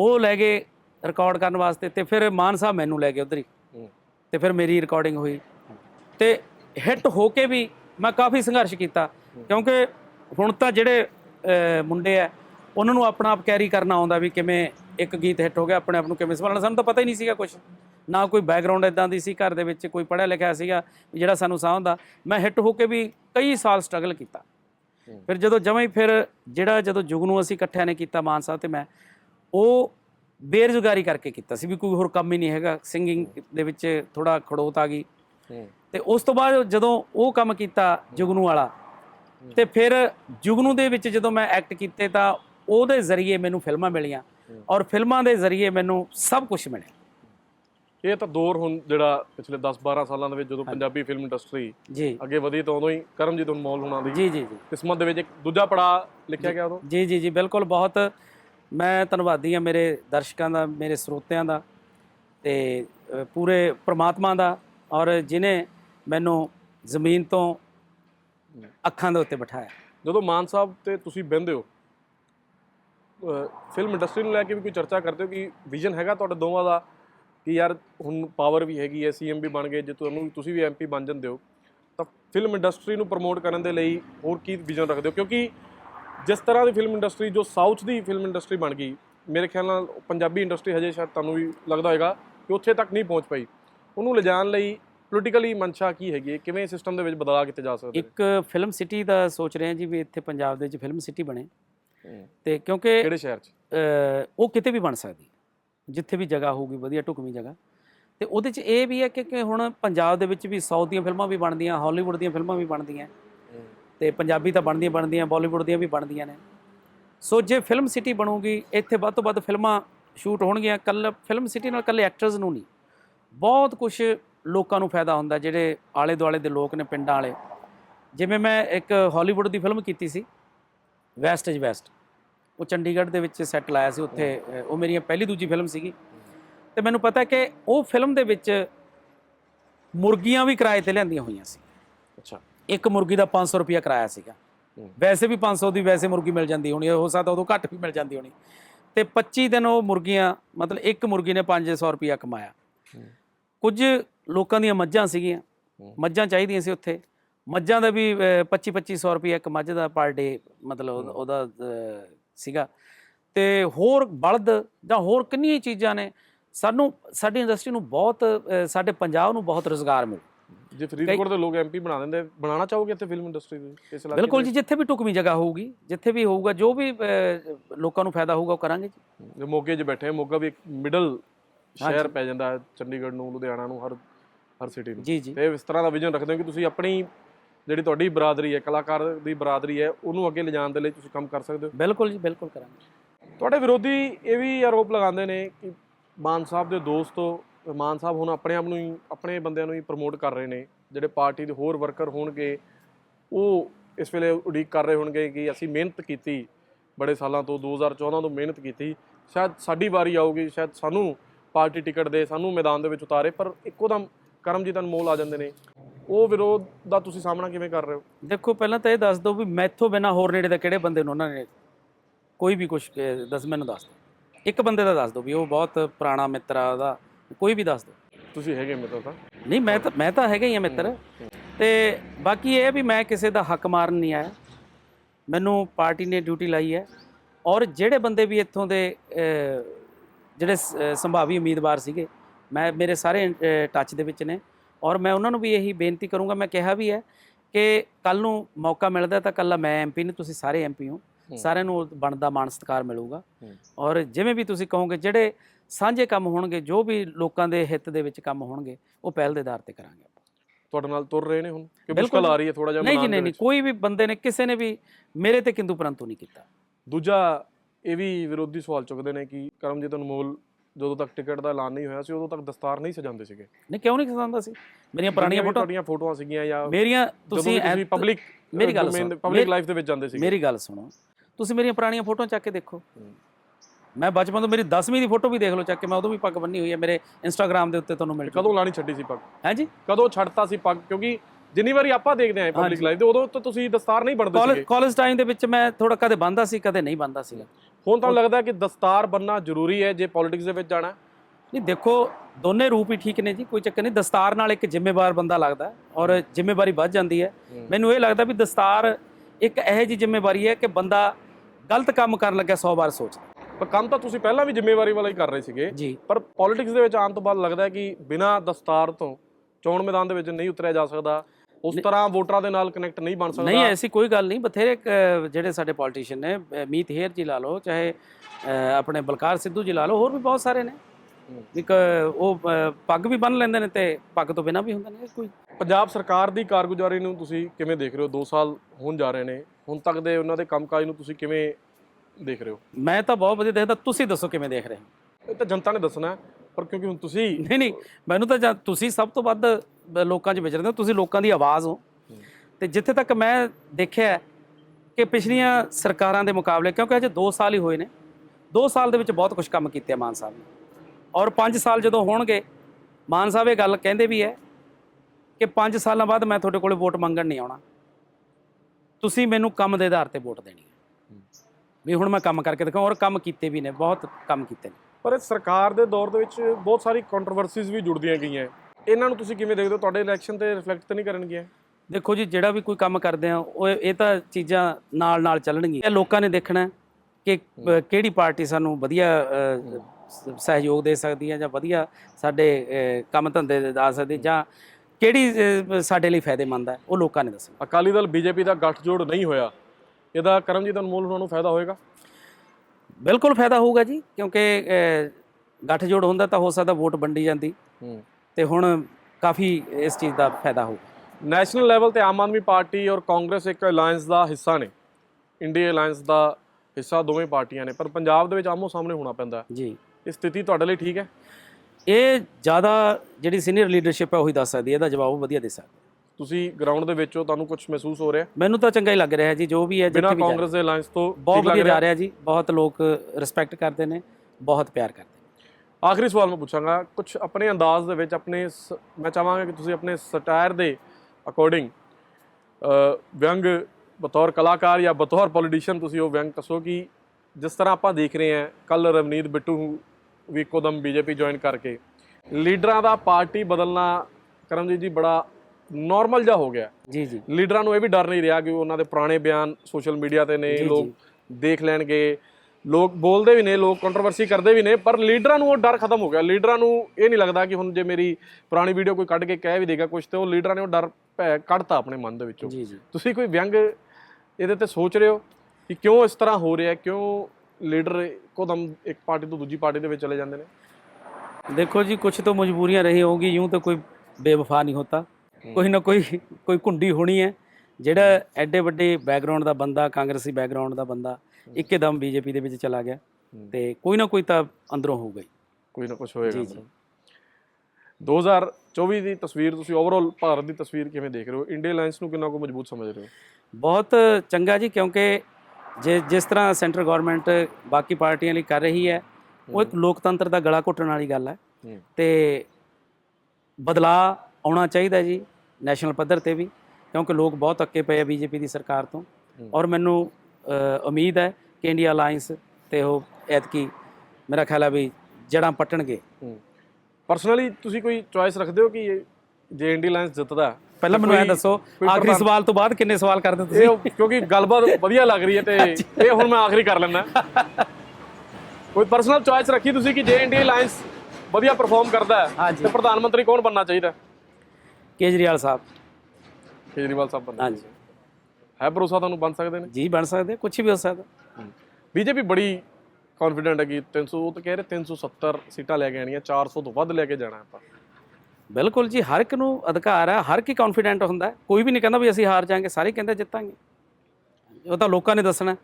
ਉਹ ਲੈ ਗਏ ਰਿਕਾਰਡ ਕਰਨ ਵਾਸਤੇ ਤੇ ਫਿਰ ਮਾਨ ਸਾਹਿਬ ਮੈਨੂੰ ਲੈ ਗਏ ਉਧਰ ਹੀ। ਤੇ ਫਿਰ ਮੇਰੀ ਰਿਕਾਰਡਿੰਗ ਹੋਈ। ਤੇ ਹਿੱਟ ਹੋ ਕੇ ਵੀ ਮੈਂ ਕਾਫੀ ਸੰਘਰਸ਼ ਕੀਤਾ ਕਿਉਂਕਿ ਹੁਣ ਤਾਂ ਜਿਹੜੇ ਮੁੰਡੇ ਆ ਉਹਨਾਂ ਨੂੰ ਆਪਣਾ ਆਪ ਕੈਰੀ ਕਰਨਾ ਆਉਂਦਾ ਵੀ ਕਿਵੇਂ ਇੱਕ ਗੀਤ ਹਿੱਟ ਹੋ ਗਿਆ ਆਪਣੇ ਆਪ ਨੂੰ ਕਿਵੇਂ ਸੰਭਾਲਣਾ। ਸਾਨੂੰ ਤਾਂ ਪਤਾ ਹੀ ਨਹੀਂ ਸੀਗਾ ਕੁਝ ਨਾ ਕੋਈ ਬੈਕਗ੍ਰਾਉਂਡ ਇਦਾਂ ਦੀ ਸੀ ਘਰ ਦੇ ਵਿੱਚ ਕੋਈ ਪੜ੍ਹਿਆ ਲਿਖਿਆ ਸੀਗਾ ਜਿਹੜਾ ਸਾਨੂੰ ਸਾਂਭਦਾ ਮੈਂ ਹਿੱਟ ਹੋ ਕੇ ਵੀ ਕਈ ਸਾਲ ਸਟਰਗਲ ਕੀਤਾ। ਫਿਰ ਜਦੋਂ ਜਮਾਂ ਹੀ ਫਿਰ ਜਿਹੜਾ ਜਦੋਂ ਜੁਗ ਨੂੰ ਅਸੀਂ ਇਕੱਠਿਆਂ ਨੇ ਕੀਤਾ ਮਾਨ ਸਾਹਿਬ ਤੇ ਮੈਂ ਉਹ ਬੇਰੁਜ਼ਗਾਰੀ ਕਰਕੇ ਕੀਤਾ ਸੀ ਵੀ ਕੋਈ ਹੋਰ ਕੰਮ ਹੀ ਨਹੀਂ ਹੈਗਾ ਸਿੰਗਿੰਗ ਦੇ ਵਿੱਚ ਥੋੜਾ ਖੜੋਤ ਆ ਗਈ। ਤੇ ਉਸ ਤੋਂ ਬਾਅਦ ਜਦੋਂ ਉਹ ਕੰਮ ਕੀਤਾ ਜੁਗਨੂ ਵਾਲਾ ਤੇ ਫਿਰ ਜੁਗਨੂ ਦੇ ਵਿੱਚ ਜਦੋਂ ਮੈਂ ਐਕਟ ਕੀਤੇ ਤਾਂ ਉਹਦੇ ਜ਼ਰੀਏ ਮੈਨੂੰ ਫਿਲਮਾਂ ਮਿਲੀਆਂ ਔਰ ਫਿਲਮਾਂ ਦੇ ਜ਼ਰੀਏ ਮੈਨੂੰ ਸਭ ਕੁਝ ਮਿਲਿਆ। ਇਹ ਤਾਂ ਦੌਰ ਹੁਣ ਜਿਹੜਾ ਪਿਛਲੇ 10-12 ਸਾਲਾਂ ਦੇ ਵਿੱਚ ਜਦੋਂ ਪੰਜਾਬੀ ਫਿਲਮ ਇੰਡਸਟਰੀ ਜੀ। ਅੱਗੇ ਵਧੀ ਤਾਂ ਉਦੋਂ ਹੀ ਕਰਮਜੀਤ ਅਨਮੋਲ ਹੋਣਾ ਦੀ। ਜੀ ਜੀ ਜੀ। ਕਿਸਮਤ ਦੇ ਵਿੱਚ ਇੱਕ ਦੂਜਾ ਪੜਾ ਲਿਖਿਆ ਗਿਆ ਉਦੋਂ। ਜੀ ਜੀ ਜੀ ਬਿਲਕੁਲ ਬਹੁਤ ਮੈਂ ਧੰਨਵਾਦੀ ਹਾਂ ਮੇਰੇ ਦਰਸ਼ਕਾਂ ਦਾ, ਮੇਰੇ ਸਰੋਤਿਆਂ ਦਾ ਤੇ ਪੂਰੇ ਪ੍ਰਮਾਤਮਾ ਦਾ ਔਰ ਜਿਨੇ ਮੈਨੂੰ ਜ਼ਮੀਨ ਤੋਂ ਅੱਖਾਂ ਦੇ ਉੱਤੇ ਬਿਠਾਇਆ। ਜਦੋਂ ਮਾਨ ਸਾਹਿਬ ਤੇ ਤੁਸੀਂ ਬਹਿੰਦੇ ਹੋ ਫਿਲਮ ਇੰਡਸਟਰੀ ਨੂੰ ਲੈ ਕੇ ਵੀ ਕੋਈ ਚਰਚਾ ਕਰਦੇ ਹੋ ਕਿ ਵਿਜ਼ਨ ਹੈਗਾ ਤੁਹਾਡੇ ਦੋਵਾਂ ਦਾ? ਕਿ ਯਾਰ ਹੁਣ ਪਾਵਰ ਵੀ ਹੈਗੀ ਹੈ ਸੀਐਮ ਵੀ ਬਣ ਗਏ, ਜੇ ਤੁਹਾਨੂੰ ਤੁਸੀਂ ਵੀ ਐਮਪੀ ਬਣ ਜਾਂਦੇ ਹੋ, ਤਾਂ ਫਿਲਮ ਇੰਡਸਟਰੀ ਨੂੰ ਪ੍ਰਮੋਟ ਕਰਨ ਦੇ ਲਈ ਹੋਰ ਕੀ ਵਿਜ਼ਨ ਰੱਖਦੇ ਹੋ? ਕਿਉਂਕਿ ਜਿਸ ਤਰ੍ਹਾਂ ਦੀ ਫਿਲਮ ਇੰਡਸਟਰੀ ਜੋ ਸਾਊਥ ਦੀ ਫਿਲਮ ਇੰਡਸਟਰੀ ਬਣ ਗਈ ਮੇਰੇ ਖਿਆਲ ਨਾਲ ਪੰਜਾਬੀ ਇੰਡਸਟਰੀ ਹਜੇ ਸ਼ਾਇਦ ਤੁਹਾਨੂੰ ਵੀ ਲੱਗਦਾ ਹੋਵੇਗਾ ਕਿ ਉੱਥੇ ਤੱਕ ਨਹੀਂ ਪਹੁੰਚ ਪਾਈ। ਉਹਨੂੰ ਲਿਜਾਣ ਲਈ ਪੋਲੀਟੀਕਲੀ ਮਨਸ਼ਾ ਕੀ ਹੈਗੀ ਹੈ? ਕਿਵੇਂ ਸਿਸਟਮ ਦੇ ਵਿੱਚ ਬਦਲਾਅ ਕੀਤੇ ਜਾ ਸਕਦੇ ਇੱਕ ਫਿਲਮ ਸਿਟੀ ਦਾ ਸੋਚ ਰਹੇ ਹਾਂ ਜੀ ਵੀ ਇੱਥੇ ਪੰਜਾਬ ਦੇ ਵਿੱਚ ਫਿਲਮ ਸਿਟੀ ਬਣੇ? ਤੇ ਕਿਉਂਕਿ ਕਿਹੜੇ ਸ਼ਹਿਰ 'ਚ? ਉਹ ਕਿਤੇ ਵੀ ਬਣ ਸਕਦੀ। ਜਿੱਥੇ ਵੀ ਜਗ੍ਹਾ ਹੋਊਗੀ ਵਧੀਆ ਢੁਕਵੀਂ ਜਗ੍ਹਾ। ਤੇ ਉਹਦੇ 'ਚ ਇਹ ਵੀ ਹੈ ਕਿ ਕਿ ਹੁਣ ਪੰਜਾਬ ਦੇ ਵਿੱਚ ਵੀ ਸਾਊਥ ਦੀਆਂ ਫਿਲਮਾਂ ਵੀ ਬਣਦੀਆਂ ਹਾਲੀਵੁੱਡ ਦੀਆਂ ਫਿਲਮਾਂ ਵੀ ਬਣਦੀਆਂ। ਤੇ ਪੰਜਾਬੀ ਤਾਂ ਬਣਦੀਆਂ ਬਣਦੀਆਂ, ਬਾਲੀਵੁੱਡ ਦੀਆਂ ਵੀ ਬਣਦੀਆਂ ਨੇ। ਸੋ ਜੇ ਫਿਲਮ ਸਿਟੀ ਬਣੂਗੀ, ਇੱਥੇ ਵੱਧ ਤੋਂ ਵੱਧ ਫਿਲਮਾਂ ਸ਼ੂਟ ਹੋਣਗੀਆਂ। ਕੱਲ ਫਿਲਮ ਸਿਟੀ ਨਾਲ ਕੱਲੇ ਐਕਟਰਸ ਨੂੰ ਨਹੀਂ। ਬਹੁਤ ਕੁਝ ਲੋਕਾਂ ਨੂੰ ਫਾਇਦਾ ਹੁੰਦਾ, ਜਿਹੜੇ ਆਲੇ ਦੁਆਲੇ ਦੇ ਲੋਕ ਨੇ, ਪਿੰਡਾਂ ਵਾਲੇ। ਜਿਵੇਂ ਮੈਂ ਇੱਕ ਹਾਲੀਵੁੱਡ ਦੀ ਫਿਲਮ ਕੀਤੀ ਸੀ ਵੈਸਟ ਇਜ਼ ਵੈਸਟ ਉਹ ਚੰਡੀਗੜ੍ਹ ਦੇ ਵਿੱਚ ਸੈੱਟ ਲਾਇਆ ਸੀ ਉੱਥੇ। ਉਹ ਮੇਰੀ ਪਹਿਲੀ ਦੂਜੀ ਫਿਲਮ ਸੀਗੀ। ਤੇ ਮੈਨੂੰ ਪਤਾ ਕਿ ਉਹ ਫਿਲਮ ਦੇ ਵਿੱਚ ਮੁਰਗੀਆਂ ਵੀ ਕਿਰਾਏ ਤੇ ਲਿਆਂਦੀਆਂ ਹੋਈਆਂ ਸੀ। ਇੱਕ ਮੁਰਗੀ ਦਾ 500 ਰੁਪਿਆ ਕਿਰਾਇਆ ਸੀਗਾ। ਵੈਸੇ ਵੀ 500 ਦੀ ਵੈਸੇ ਮੁਰਗੀ ਮਿਲ ਜਾਂਦੀ ਹੋਣੀ, ਹੋ ਸਕਦਾ ਉਦੋਂ ਘੱਟ ਵੀ ਮਿਲ ਜਾਂਦੀ ਹੋਣੀ। ਤੇ 25 ਦਿਨ ਉਹ ਮੁਰਗੀਆਂ, ਮਤਲਬ ਇੱਕ ਮੁਰਗੀ ਨੇ 500 ਰੁਪਿਆ ਕਮਾਇਆ। ਕੁਝ ਲੋਕਾਂ ਦੀਆਂ ਮੱਝਾਂ ਸੀਗੀਆਂ। ਮੱਝਾਂ ਚਾਹੀਦੀਆਂ ਸੀ ਉੱਥੇ। ਮੱਝਾਂ ਦਾ ਵੀ 25 2500 ਰੁਪਏ ਇੱਕ ਮੱਝ ਦਾ ਪਰ ਡੇ, ਮਤਲਬ ਉਹਦਾ- ਸੀਗਾ। ਤੇ ਹੋਰ ਬਲਦ ਜਾਂ ਹੋਰ ਕਿੰਨੀਆਂ ਚੀਜ਼ਾਂ ਨੇ। ਸਾਨੂੰ, ਸਾਡੀ ਇੰਡਸਟਰੀ ਨੂੰ ਬਹੁਤ ਸਾਡੇ ਪੰਜਾਬ ਨੂੰ ਬਹੁਤ ਰੋਜ਼ਗਾਰ ਮਿਲ ਜੇ ਫਰੀਦਕੋਟ ਦੇ ਲੋਕ ਐਮਪੀ ਬਣਾ ਦਿੰਦੇ ਬਣਾਉਣਾ ਚਾਹੋਗੇ ਇੱਥੇ ਫਿਲਮ ਇੰਡਸਟਰੀ ਦੇ ਇਸ ਇਲਾਕੇ ਬਿਲਕੁਲ? ਜੀ ਜਿੱਥੇ ਵੀ ਟੁਕਮੀ ਜਗ੍ਹਾ ਹੋਊਗੀ ਜਿੱਥੇ ਵੀ ਹੋਊਗਾ ਜੋ ਵੀ ਲੋਕਾਂ ਨੂੰ ਫਾਇਦਾ ਹੋਊਗਾ ਉਹ ਕਰਾਂਗੇ ਜੀ। ਜੇ ਮੋਗੇ 'ਚ ਬੈਠੇ ਮੋਗਾ ਵੀ ਇੱਕ ਮਿਡਲ ਸ਼ਹਿਰ ਪੈ ਜਾਂਦਾ ਚੰਡੀਗੜ੍ਹ ਨੂੰ ਲੁਧਿਆਣਾ ਨੂੰ ਹਰ ਹਰ ਸਿਟੀ ਨੂੰ। ਜੀ ਜੀ। ਤੇ ਇਸ ਤਰ੍ਹਾਂ ਦਾ ਵਿਜ਼ਨ ਰੱਖਦੇ ਹੋ ਕਿ ਤੁਸੀਂ ਆਪਣੀ ਜਿਹੜੀ ਤੁਹਾਡੀ ਬਰਾਦਰੀ ਹੈ ਕਲਾਕਾਰ ਦੀ ਬਰਾਦਰੀ ਹੈ ਉਹਨੂੰ ਅੱਗੇ ਲਿਜਾਣ ਦੇ ਲਈ ਤੁਸੀਂ ਕੰਮ ਕਰ ਸਕਦੇ ਹੋ? ਬਿਲਕੁਲ ਜੀ ਬਿਲਕੁਲ ਕਰਾਂਗੇ। ਤੁਹਾਡੇ ਵਿਰੋਧੀ ਇਹ ਵੀ ਆਰੋਪ ਲਗਾਉਂਦੇ ਨੇ ਕਿ ਮਾਨ ਸਾਹਿਬ ਦੇ ਦੋਸਤੋ ਮਾਨ ਸਾਹਿਬ ਹੁਣ ਆਪਣੇ ਆਪ ਨੂੰ ਹੀ, ਆਪਣੇ ਬੰਦਿਆਂ ਨੂੰ ਹੀ ਪ੍ਰਮੋਟ ਕਰ ਰਹੇ ਨੇ। ਜਿਹੜੇ ਪਾਰਟੀ ਦੇ ਹੋਰ ਵਰਕਰ ਹੋਣਗੇ, ਉਹ ਇਸ ਵੇਲੇ ਉਡੀਕ ਕਰ ਰਹੇ ਹੋਣਗੇ ਕਿ ਅਸੀਂ ਮਿਹਨਤ ਕੀਤੀ ਬੜੇ ਸਾਲਾਂ ਤੋਂ 2014 ਤੋਂ ਮਿਹਨਤ ਕੀਤੀ। ਸ਼ਾਇਦ ਸਾਡੀ ਵਾਰੀ ਆਊਗੀ, ਸ਼ਾਇਦ ਸਾਨੂੰ ਪਾਰਟੀ ਟਿਕਟ ਦੇ, ਸਾਨੂੰ ਮੈਦਾਨ ਦੇ ਵਿੱਚ ਉਤਾਰੇ, ਪਰ ਇੱਕੋ ਦਮ ਕਰਮਜੀਤ ਅਨਮੋਲ ਆ ਜਾਂਦੇ ਨੇ। ਉਹ ਵਿਰੋਧ ਦਾ ਤੁਸੀਂ ਸਾਹਮਣਾ ਕਿਵੇਂ ਕਰ ਰਹੇ ਹੋ? ਦੇਖੋ, ਪਹਿਲਾਂ ਤਾਂ ਇਹ ਦੱਸ ਦਿਓ ਵੀ ਮੈਥੋਂ ਬਿਨਾ ਹੋਰ ਨੇੜੇ ਦੇ ਕਿਹੜੇ ਬੰਦੇ ਨੂੰ ਉਹਨਾਂ ਨੇ? ਕੋਈ ਵੀ ਕੁਝ ਦੱਸ, ਮੈਨੂੰ ਦੱਸ ਦਿਓ। ਇੱਕ ਬੰਦੇ ਦਾ ਦੱਸ ਦਿਓ ਵੀ ਉਹ ਬਹੁਤ ਪੁਰਾਣਾ ਮਿੱਤਰ ਆ ਉਹਦਾ ਕੋਈ ਵੀ ਦੱਸ ਦਿਓ। ਤੁਸੀਂ ਹੈਗੇ ਮਿੱਤਰ ਤਾਂ? ਨਹੀਂ ਮੈਂ ਤਾਂ ਮੈਂ ਤਾਂ ਹੈਗਾ ਹੀ ਆ ਮਿੱਤਰ। ਤੇ ਬਾਕੀ ਇਹ ਹੈ ਵੀ ਮੈਂ ਕਿਸੇ ਦਾ ਹੱਕ ਮਾਰਨ ਨਹੀਂ ਆਇਆ। ਮੈਨੂੰ ਪਾਰਟੀ ਨੇ ਡਿਊਟੀ ਲਾਈ ਹੈ। ਔਰ ਜਿਹੜੇ ਬੰਦੇ ਵੀ ਇੱਥੋਂ ਦੇ ਜਿਹੜੇ ਸੰਭਾਵੀ ਉਮੀਦਵਾਰ ਸੀਗੇ ਮੈਂ ਮੇਰੇ ਸਾਰੇ ਟੱਚ ਦੇ ਵਿੱਚ ਨੇ। ਔਰ ਮੈਂ ਉਹਨਾਂ ਨੂੰ ਵੀ ਇਹੀ ਬੇਨਤੀ ਕਰੂੰਗਾ ਮੈਂ ਕਿਹਾ ਵੀ ਹੈ ਕਿ ਕੱਲ ਨੂੰ ਮੌਕਾ ਮਿਲਦਾ ਤਾਂ ਕੱਲਾ ਮੈਂ ਐਮਪੀ ਨਹੀਂ ਤੁਸੀਂ ਸਾਰੇ ਐਮਪੀ ਹੋ। ਸਾਰਿਆਂ ਨੂੰ ਬਣਦਾ ਮਾਣ ਸਤਿਕਾਰ ਮਿਲੂਗਾ। ਔਰ ਜਿਵੇਂ ਵੀ ਤੁਸੀਂ ਕਹੋਗੇ ਜਿਹੜੇ ਸਾਂਝੇ ਕੰਮ ਹੋਣਗੇ ਜੋ ਵੀ ਲੋਕਾਂ ਦੇ ਹਿੱਤ ਦੇ ਵਿੱਚ ਕੰਮ ਹੋਣਗੇ ਉਹ ਪਹਿਲ ਦੇ ਆਧਾਰ ਤੇ ਕਰਾਂਗੇ ਤੁਹਾਡੇ ਨਾਲ ਤੁਰ ਰਹੇ ਨੇ ਹੁਣ? ਕਿ ਮੁਸ਼ਕਲ ਆ ਰਹੀ ਹੈ ਥੋੜਾ ਜਿਹਾ ਨਹੀਂ ਜੀ ਨਹੀਂ ਨਹੀਂ? ਕੋਈ ਵੀ ਬੰਦੇ ਨੇ ਕਿਸੇ ਨੇ ਵੀ ਮੇਰੇ ਤੇ ਕਿੰਦੂ ਪਰੰਤੂ ਨਹੀਂ ਕੀਤਾ। ਦੂਜਾ ਇਹ ਵੀ ਵਿਰੋਧੀ ਸਵਾਲ ਚੁੱਕਦੇ ਨੇ ਕਿ ਕਰਮਜੀਤ ਅਨਮੋਲ ਜਦੋਂ ਤੱਕ ਟਿਕਟ ਦਾ ਐਲਾਨ ਨਹੀਂ ਹੋਇਆ ਸੀ ਉਦੋਂ ਤੱਕ ਦਸਤਾਰ ਨਹੀਂ ਸਜਾਉਂਦੇ ਸੀਗੇ? ਨਹੀਂ ਕਿਉਂ ਨਹੀਂ ਖਸਾਉਂਦਾ ਸੀ? ਮੇਰੀਆਂ ਪੁਰਾਣੀਆਂ ਤੁਹਾਡੀਆਂ ਫੋਟੋਆਂ ਸੀਗੀਆਂ ਜਾਂ ਮੇਰੀਆਂ ਤੁਸੀਂ ਪਬਲਿਕ ਮੇਰੀ ਗੱਲ ਸੁਣੋ। ਪਬਲਿਕ ਲਾਈਫ ਦੇ ਵਿੱਚ ਜਾਂਦੇ ਸੀਗੇ। ਮੇਰੀ ਗੱਲ ਸੁਣੋ। ਤੁਸੀਂ ਮੇਰੀਆਂ ਪੁਰਾਣੀਆਂ ਫੋਟੋਆਂ ਚੱਕ ਕੇ ਦੇਖੋ। ਮੈਂ ਬਚਪਨ ਤੋਂ ਮੇਰੀ 10ਵੀਂ ਦੀ ਫੋਟੋ ਵੀ ਦੇਖ ਲਓ ਚੱਕ ਕੇ ਮੈਂ ਉਦੋਂ ਵੀ ਪੱਗ ਬੰਨੀ ਹੋਈ ਹੈ ਮੇਰੇ ਇੰਸਟਾਗ੍ਰam ਦੇ ਉੱਤੇ ਤੁਹਾਨੂੰ ਮਿਲ ਕਦੋਂ ਲਾਣੀ ਛੱਡੀ ਸੀ ਪੱਗ? ਹੈ ਜੀ? ਕਦੋਂ ਛੱਡਤਾ ਸੀ ਪੱਗ? ਕਿਉਂਕਿ ਜਿੰਨੀ ਵਾਰੀ ਆਪਾਂ ਦੇਖਦੇ ਆਂ ਪਬਲਿਕ। ਲਾਈਫ ਦੇ ਉਦੋਂ ਤਾਂ ਤੁਸੀਂ ਦਸਤਾਰ ਨਹੀਂ ਕਾਲਜ ਸੀਗੇ। ਕਾਲਜ ਟਾਈਮ ਦੇ ਵਿੱਚ ਮੈਂ ਥੋੜਾ ਕਦੇ ਬੰਦਾ ਸੀ ਕਦੇ ਨਹੀਂ ਬੰਦਾ ਸੀਗਾ। ਹੁਣ ਤਾਂ ਲੱਗਦਾ ਕਿ ਦਸਤਾਰ ਬੰਨਣਾ ਜ਼ਰੂਰੀ ਹੈ ਜੇ ਪੋਲਿਟਿਕਸ ਦੇ ਵਿੱਚ ਜਾਣਾ। ਨਹੀਂ ਦੇਖੋ ਦੋਨੇ ਰੂਪ ਹੀ ਠੀਕ ਨੇ ਜੀ ਕੋਈ ਚੱਕਰ ਨਹੀਂ। ਦਸਤਾਰ ਨਾਲ ਇੱਕ ਜ਼ਿੰਮੇਵਾਰ ਬੰਦਾ ਲੱਗਦਾ ਔਰ ਜ਼ਿੰਮੇਵਾਰੀ ਵੱਧ ਜਾਂਦੀ ਹੈ। ਮੈਨੂੰ ਇਹ ਲੱਗਦਾ ਵੀ ਦਸਤਾਰ ਇੱਕ ਇਹੋ ਜਿਹੀ ਜ਼ਿੰਮੇਵਾਰੀ ਹੈ ਕਿ ਬੰਦਾ ਗਲਤ ਕੰਮ ਕਰਨ ਲੱਗਿਆ 100 ਵਾਰ ਸੋਚਦਾ। ਪਰ ਕੰਮ ਤਾਂ ਤੁਸੀਂ ਪਹਿਲਾਂ ਵੀ ਜ਼ਿੰਮੇਵਾਰੀ ਵਾਲਾ ਹੀ ਕਰ ਰਹੇ ਸੀਗੇ। ਪਰ ਪੋਲਿਟਿਕਸ ਦੇ ਵਿੱਚ ਆਉਣ ਤੋਂ ਬਾਅਦ ਲੱਗਦਾ ਹੈ ਕਿ ਬਿਨਾਂ ਦਸਤਾਰ ਤੋਂ ਚੋਣ ਮੈਦਾਨ ਦੇ ਵਿੱਚ ਨਹੀਂ ਉਤਰਿਆ ਜਾ ਸਕਦਾ। ਉਸ ਤਰ੍ਹਾਂ ਵੋਟਰਾਂ ਦੇ ਨਾਲ ਕਨੈਕਟ ਨਹੀਂ ਬਣ ਸਕਦਾ। ਨਹੀਂ ਐਸੀ ਕੋਈ ਗੱਲ ਨਹੀਂ। ਬਥੇਰੇ ਜਿਹੜੇ ਸਾਡੇ ਪੋਲੀਟੀਸ਼ੀਅਨ ਨੇ ਮੀਤ ਹੇਰ ਜੀ ਲਾ ਲਓ ਚਾਹੇ ਆਪਣੇ ਬਲਕਾਰ ਸਿੱਧੂ ਜੀ ਲਾ ਲਓ ਹੋਰ ਵੀ ਬਹੁਤ ਸਾਰੇ ਨੇ। ਇੱਕ ਉਹ ਪੱਗ ਵੀ ਬੰਨ ਲੈਂਦੇ ਨੇ ਤੇ ਪੱਗ ਤੋਂ ਬਿਨਾਂ ਵੀ ਹੁੰਦੇ ਨੇ ਕੋਈ। ਪੰਜਾਬ ਸਰਕਾਰ ਦੀ ਕਾਰਗੁਜ਼ਾਰੀ ਨੂੰ ਤੁਸੀਂ ਕਿਵੇਂ ਦੇਖ ਰਹੇ ਹੋ? 2 ਸਾਲ ਹੋਣ ਜਾ ਰਹੇ ਨੇ। ਹੁਣ ਤੱਕ ਦੇ ਉਹਨਾਂ ਦੇ ਕੰਮਕਾਜ ਨੂੰ ਤੁਸੀਂ ਕਿਵੇਂ ਦੇਖ ਰਹੇ ਹੋ। ਮੈਂ ਤਾਂ ਬਹੁਤ ਵਧੀਆ ਦੇਖਦਾ। ਤੁਸੀਂ ਦੱਸੋ ਕਿਵੇਂ ਦੇਖ ਰਹੇ ਹੋ? ਇਹ ਤਾਂ ਜਨਤਾ ਨੇ ਦੱਸਣਾ ਹੈ, ਪਰ ਕਿਉਂਕਿ ਹੁਣ ਤੁਸੀਂ ਨਹੀਂ ਨਹੀਂ ਮੈਨੂੰ ਤਾਂ ਜਾਂ- ਤੁਸੀਂ ਸਭ ਤੋਂ ਵੱਧ ਬ- ਲੋਕਾਂ 'ਚ ਵਿਚਰਦੇ ਹੋ। ਤੁਸੀਂ ਲੋਕਾਂ ਦੀ ਆਵਾਜ਼ ਹੋ। ਤੇ ਜਿੱਥੇ ਤੱਕ ਮੈਂ ਦੇਖਿਆ ਹੈ ਕਿ ਪਿਛਲੀਆਂ ਸਰਕਾਰਾਂ ਦੇ ਮੁਕਾਬਲੇ ਕਿਉਂਕਿ ਅਜੇ 2 ਸਾਲ ਹੀ ਹੋਏ ਨੇ 2 ਸਾਲ ਦੇ ਵਿੱਚ ਬਹੁਤ ਕੁਝ ਕੰਮ ਕੀਤੇ ਆ ਮਾਨ ਸਾਹਿਬ ਨੇ। ਔਰ 5 ਸਾਲ ਜਦੋਂ ਹੋਣਗੇ ਮਾਨ ਸਾਹਿਬ ਇਹ ਗੱਲ ਕਹਿੰਦੇ ਵੀ ਹੈ ਕਿ 5 ਸਾਲਾਂ ਬਾਅਦ ਮੈਂ ਤੁਹਾਡੇ ਕੋਲੇ ਵੋਟ ਮੰਗਣ ਨਹੀਂ ਆਉਣਾ। ਤੁਸੀਂ ਮੈਨੂੰ ਕੰਮ ਦੇ ਆਧਾਰ ਤੇ ਵੋਟ ਦੇਣੀ ਹੈ। ਵੀ ਹੁਣ ਮੈਂ ਕੰਮ ਕਰਕੇ ਦਿਖਾਉਂ ਔਰ ਕੰਮ ਕੀਤੇ ਵੀ ਨੇ ਬਹੁਤ ਕੰਮ ਕੀਤੇ ਨੇ। ਪਰ ਇਹ ਸਰਕਾਰ ਦੇ ਦੌਰ ਦੇ ਵਿੱਚ ਬਹੁਤ ਸਾਰੀ ਕੰਟਰੋਵਰਸੀਜ਼ ਵੀ ਜੁੜਦੀਆਂ ਗਈਆਂ। ਇਹਨਾਂ ਨੂੰ ਤੁਸੀਂ ਕਿਵੇਂ ਦੇਖਦੇ ਹੋ? ਤੁਹਾਡੇ ਇਲੈਕਸ਼ਨ ਤੇ ਰਿਫਲੈਕਟ ਤਾਂ ਨਹੀਂ ਕਰਨਗੀਆਂ? ਦੇਖੋ ਜੀ ਜਿਹੜਾ ਵੀ ਕੋਈ ਕੰਮ ਕਰਦੇ ਆ ਉਹ ਇਹ ਤਾਂ ਚੀਜ਼ਾਂ ਨਾਲ ਨਾਲ ਚੱਲਣਗੀਆਂ। ਇਹ ਲੋਕਾਂ ਨੇ ਦੇਖਣਾ ਕਿ ਕਿਹੜੀ ਪਾਰਟੀ ਸਾਨੂੰ ਵਧੀਆ ਸਹਿਯੋਗ ਦੇ ਸਕਦੀ ਹੈ ਜਾਂ ਵਧੀਆ ਸਾਡੇ ਕੰਮ ਧੰਦੇ ਦੇ ਦਾ ਸਕਦੀ ਜਾਂ ਕਿਹੜੀ ਸਾਡੇ ਲਈ ਫਾਇਦੇਮੰਦ ਹੈ ਉਹ ਲੋਕਾਂ ਨੇ ਦੱਸਣਾ। ਅਕਾਲੀ ਦਲ ਬੀਜੇਪੀ ਦਾ ਗੱਠਜੋੜ ਨਹੀਂ ਹੋਇਆ। ਇਹਦਾ ਕਰਮਜੀਤ ਅਨਮੋਲ ਉਹਨਾਂ ਨੂੰ ਫਾਇਦਾ ਹੋਏਗਾ? ਬਿਲਕੁਲ ਫਾਇਦਾ ਹੋਊਗਾ ਜੀ ਕਿਉਂਕਿ ਗੱਠਜੋੜ ਹੁੰਦਾ ਤਾਂ ਹੋ ਸਕਦਾ ਵੋਟ ਵੰਡੀ ਜਾਂਦੀ। ਤੇ ਹੁਣ ਕਾਫੀ ਇਸ ਚੀਜ਼ ਦਾ ਫਾਇਦਾ ਹੋਊਗਾ ਨੈਸ਼ਨਲ ਲੈਵਲ ਤੇ ਆਮ ਆਦਮੀ ਪਾਰਟੀ ਔਰ ਕਾਂਗਰਸ ਇੱਕ ਅਲਾਈਅੰਸ ਦਾ ਹਿੱਸਾ ਨੇ। ਇੰਡੀਆ ਅਲਾਈਅੰਸ ਦਾ ਹਿੱਸਾ ਦੋਵੇਂ ਪਾਰਟੀਆਂ ਨੇ ਪਰ ਪੰਜਾਬ ਦੇ ਵਿੱਚ ਆਮੋ ਸਾਹਮਣੇ ਹੋਣਾ ਪੈਂਦਾ ਜੀ। ਇਹ ਸਥਿਤੀ ਤੁਹਾਡੇ ਲਈ ਠੀਕ ਹੈ? ਇਹ ਜ਼ਿਆਦਾ ਜਿਹੜੀ ਸੀਨੀਅਰ ਲੀਡਰਸ਼ਿਪ ਹੈ ਉਹੀ ਦੱਸ ਸਕਦੀ ਹੈ ਇਹਦਾ ਜਵਾਬ ਉਹ ਵਧੀਆ ਦੇ ਸਕਦੀ। ਹੈ। ਤੁਸੀਂ ਗਰਾਊਂਡ ਦੇ ਵਿੱਚ ਹੋ ਤੁਹਾਨੂੰ ਕੁਝ ਮਹਿਸੂਸ ਹੋ ਰਿਹਾ ਮੈਨੂੰ ਤਾਂ ਚੰਗਾ ਹੀ ਲੱਗ ਰਿਹਾ ਜੀ ਜੋ ਵੀ ਹੈ ਬਿਨਾਂ ਜਿੱਥੇ ਵੀ ਜਾ। ਕਾਂਗਰਸ ਦੇ ਅਲਾਈਅੰਸ ਤੋਂ ਬਹੁਤ ਠੀਕ ਲੱਗ ਵਧੀਆ ਰਿਹਾ? ਜਾ ਰਿਹਾ ਜੀ ਬਹੁਤ ਲੋਕ ਰਿਸਪੈਕਟ ਕਰਦੇ ਨੇ ਬਹੁਤ ਪਿਆਰ ਕਰਦੇ ਨੇ ਆਖਰੀ ਸਵਾਲ ਮੈਂ ਪੁੱਛਾਂਗਾ ਕੁਝ ਆਪਣੇ ਅੰਦਾਜ਼ ਦੇ ਵਿੱਚ ਆਪਣੇ ਸ- ਮੈਂ ਚਾਹਾਂਗਾ ਕਿ ਤੁਸੀਂ ਆਪਣੇ ਸਟਾਇਰ ਦੇ ਅਕੋਰਡਿੰਗ ਵਿਅੰਗ ਬਤੌਰ ਕਲਾਕਾਰ ਜਾਂ ਬਤੌਰ ਪੋਲੀਟੀਸ਼ੀਅਨ ਤੁਸੀਂ ਉਹ ਵਿਅੰਗ ਦੱਸੋ ਕਿ ਜਿਸ ਤਰ੍ਹਾਂ ਆਪਾਂ ਦੇਖ ਰਹੇ ਹਾਂ ਕੱਲ ਰਵਨੀਤ ਬਿੱਟੂ ਵੀ ਇੱਕੋ ਦਮ ਬੀਜੇਪੀ ਜੁਆਇਨ ਕਰਕੇ ਲੀਡਰਾਂ ਦਾ ਪਾਰਟੀ ਬਦਲਣਾ ਕਰਮਜੀਤ ਜੀ ਬੜਾ ਨਾਰਮਲ ਜਾ ਹੋ ਗਿਆ। ਜੀ ਜੀ। ਲੀਡਰਾਂ ਨੂੰ ਇਹ ਵੀ ਡਰ ਨਹੀਂ ਰਿਹਾ ਕਿ ਉਹਨਾਂ ਦੇ ਪੁਰਾਣੇ ਬਿਆਨ ਸੋਸ਼ਲ ਮੀਡੀਆ ਤੇ ਨੇ ਲੋਕ ਦੇਖ ਲੈਣਗੇ। ਲੋਕ ਬੋਲਦੇ ਵੀ ਨੇ ਲੋਕ ਕੰਟਰੋਵਰਸੀ ਕਰਦੇ ਵੀ ਨੇ ਪਰ ਲੀਡਰਾਂ ਨੂੰ ਉਹ ਡਰ ਖਤਮ ਹੋ ਗਿਆ। ਲੀਡਰਾਂ ਨੂੰ ਇਹ ਨਹੀਂ ਲੱਗਦਾ ਕਿ ਹੁਣ ਜੇ ਮੇਰੀ ਪੁਰਾਣੀ ਵੀਡੀਓ ਕੋਈ ਕੱਢ ਕੇ ਕਹਿ ਵੀ ਦੇਗਾ ਕੁਝ ਤੇ ਉਹ ਲੀਡਰਾਂ ਨੇ ਉਹ ਡਰ ਕੱਢਤਾ ਆਪਣੇ ਮਨ ਦੇ ਵਿੱਚੋਂ। ਤੁਸੀਂ ਕੋਈ ਵਿਅੰਗ ਇਹਦੇ ਤੇ ਸੋਚ ਰਹੇ ਹੋ ਕਿ ਕਿਉਂ ਇਸ ਤਰ੍ਹਾਂ ਹੋ ਰਿਹਾ ਕਿਉਂ ਲੀਡਰ ਕੋਦਮ ਇੱਕ ਪਾਰਟੀ ਤੋਂ ਦੂਜੀ ਪਾਰਟੀ ਦੇ ਵਿੱਚ ਚਲੇ ਜਾਂਦੇ ਨੇ? ਦੇਖੋ ਜੀ ਕੁਝ ਤਾਂ ਮਜਬੂਰੀਆਂ ਰਹੀ ਹੋਗੀ यूं ਤਾਂ ਕੋਈ ਬੇਵਫਾ ਨਹੀਂ ਹੁੰਦਾ। ਕੋਈ ਨਾ ਕੋਈ ਕੋਈ ਕੁੰਡੀ ਹੋਣੀ ਹੈ। ਜਿਹੜਾ ਐਡੇ ਵੱਡੇ ਬੈਕਗ੍ਰਾਉਂਡ ਦਾ ਬੰਦਾ ਕਾਂਗਰਸੀ ਬੈਕਗ੍ਰਾਉਂਡ ਦਾ ਬੰਦਾ ਇੱਕਦਮ ਬੀਜੇਪੀ ਦੇ ਵਿੱਚ ਚਲਾ ਗਿਆ। ਤੇ ਕੋਈ ਨਾ ਕੋਈ ਤਾਂ ਅੰਦਰੋਂ ਹੋਊਗਾ ਹੀ। ਕੋਈ ਨਾ ਕੁਝ ਹੋਏਗਾ ਜੀ 2024 ਦੀ ਤਸਵੀਰ ਤੁਸੀਂ ਓਵਰਆਲ ਭਾਰਤ ਦੀ ਤਸਵੀਰ ਕਿਵੇਂ ਦੇਖ ਰਹੇ ਹੋ? ਇੰਡੀਆ ਅਲਾਈਅੰਸ ਨੂੰ ਕਿੰਨਾ ਕੋ ਮਜ਼ਬੂਤ ਸਮਝ ਰਹੇ ਹੋ? ਬਹੁਤ ਚੰਗਾ ਜੀ ਕਿਉਂਕਿ ਜੇ ਜਿਸ ਤਰ੍ਹਾਂ ਸੈਂਟਰ ਗਵਰਨਮੈਂਟ ਬਾਕੀ ਪਾਰਟੀਆਂ ਲਈ ਕਰ ਰਹੀ ਹੈ ਉਹ ਇੱਕ ਲੋਕਤੰਤਰ ਦਾ ਗਲਾ ਘੁੱਟਣ ਵਾਲੀ ਗੱਲ ਹੈ। ਤੇ ਬਦਲਾ ਆਉਣਾ ਚਾਹੀਦਾ ਜੀ ਨੈਸ਼ਨਲ ਪੱਧਰ ਤੇ ਵੀ ਕਿਉਂਕਿ ਲੋਕ ਬਹੁਤ ਅੱਕੇ ਪਏ ਆ ਬੀਜੇਪੀ ਦੀ ਸਰਕਾਰ ਤੋਂ। ਔਰ ਮੈਨੂੰ ਉਮੀਦ ਹੈ ਕਿ ਇੰਡੀਆ ਅਲਾਈਅੰਸ ਤੇ ਉਹ ਐਤਕੀ ਮੇਰਾ ਖਿਆਲ ਹੈ ਵੀ ਜੜਾਂ ਪੱਟਣਗੇ। ਪਰਸਨਲੀ ਤੁਸੀਂ ਕੋਈ ਚੁਆਇਸ ਰੱਖਦੇ ਹੋ ਕਿ ਇਹ- ਜੇ ਇੰਡੀਆ ਅਲਾਈਅੰਸ ਜਿੱਤਦਾ? ਪਹਿਲਾਂ ਮੈਨੂੰ ਕੋਈ- ਦੱਸੋ ਆਖਰੀ ਸਵਾਲ ਤੋਂ ਬਾਅਦ ਕਿੰਨੇ ਸਵਾਲ ਕਰਦੇ ਇਹ ਤੁਸੀਂ ਕਿਉਂਕਿ ਗੱਲਬਾਤ ਵਧੀਆ ਲੱਗ ਰਹੀ ਹੈ ਤੇ ਇਹ ਹੁਣ ਮੈਂ ਆਖਰੀ ਕਰ ਲੈਣਾ ਕੋਈ ਪਰਸਨਲ ਚੁਆਇਸ ਰੱਖੀ ਤੁਸੀਂ ਕਿ ਜੇ ਇੰਡੀਆ ਅਲਾਈਅੰਸ ਵਧੀਆ ਪਰਫਾਰਮ ਕਰਦਾ ਹੈ। ਤੇ ਪ੍ਰਧਾਨ ਮੰਤਰੀ ਕੌਣ ਬਣਨਾ ਚਾਹੀਦਾ? ਕੇਜਰੀਵਾਲ ਸਾਹਿਬ। ਕੇਜਰੀਵਾਲ ਸਾਹਿਬ ਬਣਨਾ ਹਾਂਜੀ। ਹੈ ਭਰੋਸਾ ਤੁਹਾਨੂੰ ਬਣ ਸਕਦੇ ਨੇ? ਜੀ ਬਣ ਸਕਦੇ ਕੁਝ ਵੀ ਹੋ ਸਕਦਾ। ਬੀਜੇਪੀ ਬੜੀ ਕੌਨਫੀਡੈਂਟ ਹੈ ਕਿ 300 ਉਹ ਤਾਂ ਕਹਿ ਰਹੇ 370 ਸੀਟਾਂ ਲੈ ਕੇ ਆਣੀਆਂ 400 ਤੋਂ ਵੱਧ ਲੈ ਕੇ ਜਾਣਾ ਆਪਾਂ। ਬਿਲਕੁਲ ਜੀ ਹਰ ਇੱਕ ਨੂੰ ਅਧਿਕਾਰ ਹੈ ਹਰ ਕੀ ਕੌਨਫੀਡੈਂਟ ਹੁੰਦਾ। ਕੋਈ ਵੀ ਨਹੀਂ ਕਹਿੰਦਾ ਵੀ ਅਸੀਂ ਹਾਰ ਜਾਾਂਗੇ ਸਾਰੇ ਕਹਿੰਦੇ ਜਿੱਤਾਂਗੇ। ਉਹ ਤਾਂ ਲੋਕਾਂ ਨੇ ਦੱਸਣਾ।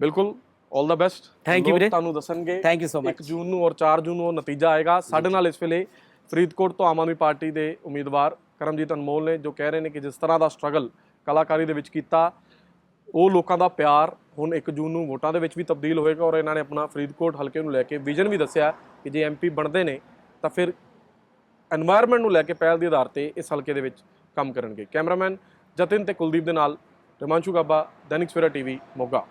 ਬਿਲਕੁਲ 올 ਦਾ ਬੈਸਟ Thank you ਵੀਰੇ। ਤੁਹਾਨੂੰ ਦੱਸਣਗੇ ਥੈਂਕ ਯੂ ਸੋ ਮਚ 1 ਜੂਨ ਨੂੰ ਔਰ 4 ਜੂਨ ਨੂੰ ਉਹ ਨਤੀਜਾ ਆਏਗਾ। ਸਾਡੇ ਨਾਲ ਇਸ ਵੇਲੇ ਫਰੀਦਕੋਟ ਤੋਂ ਆਮ ਆਦਮੀ ਪਾਰਟੀ ਦੇ ਉਮੀਦਵਾਰ ਕਰਮਜੀਤ ਅਨਮੋਲ ਨੇ ਜੋ ਕਹਿ ਰਹੇ ਨੇ ਕਿ ਜਿਸ ਤਰ੍ਹਾਂ ਦਾ ਸਟਰਗਲ ਕਲਾਕਾਰੀ ਦੇ ਵਿੱਚ ਕੀਤਾ, ਉਹ ਲੋਕਾਂ ਦਾ ਪਿਆਰ ਹੁਣ 1 ਜੂਨ ਨੂੰ ਵੋਟਾਂ ਦੇ ਵਿੱਚ ਵੀ ਤਬਦੀਲ ਹੋਏਗਾ ਔਰ ਇਹਨਾਂ ਨੇ ਆਪਣਾ ਫਰੀਦਕੋਟ ਹਲਕੇ ਨੂੰ ਲੈ ਕੇ ਵਿਜ਼ਨ ਵੀ ਦੱਸਿਆ ਕਿ ਜੇ ਐਮਪੀ ਬਣਦੇ ਨੇ ਤਾਂ ਫਿਰ এনवायरमेंट ਨੂੰ ਲੈ ਕੇ ਪਹਿਲ ਦੇ ਆਧਾਰ ਤੇ ਇਸ ਹਲਕੇ ਦੇ ਵਿੱਚ ਕੰਮ ਕਰਨਗੇ। ਕੈਮਰਾਮੈਨ ਜਤਿਨ ਤੇ ਕੁਲਦੀਪ ਦੇ ਨਾਲ ਰਮਾਂਸ਼ੂ ਗਾਬਾ, ਦੈਨਿਕ ਸਵੇਰਾ ਟੀਵੀ, ਮੋਗਾ।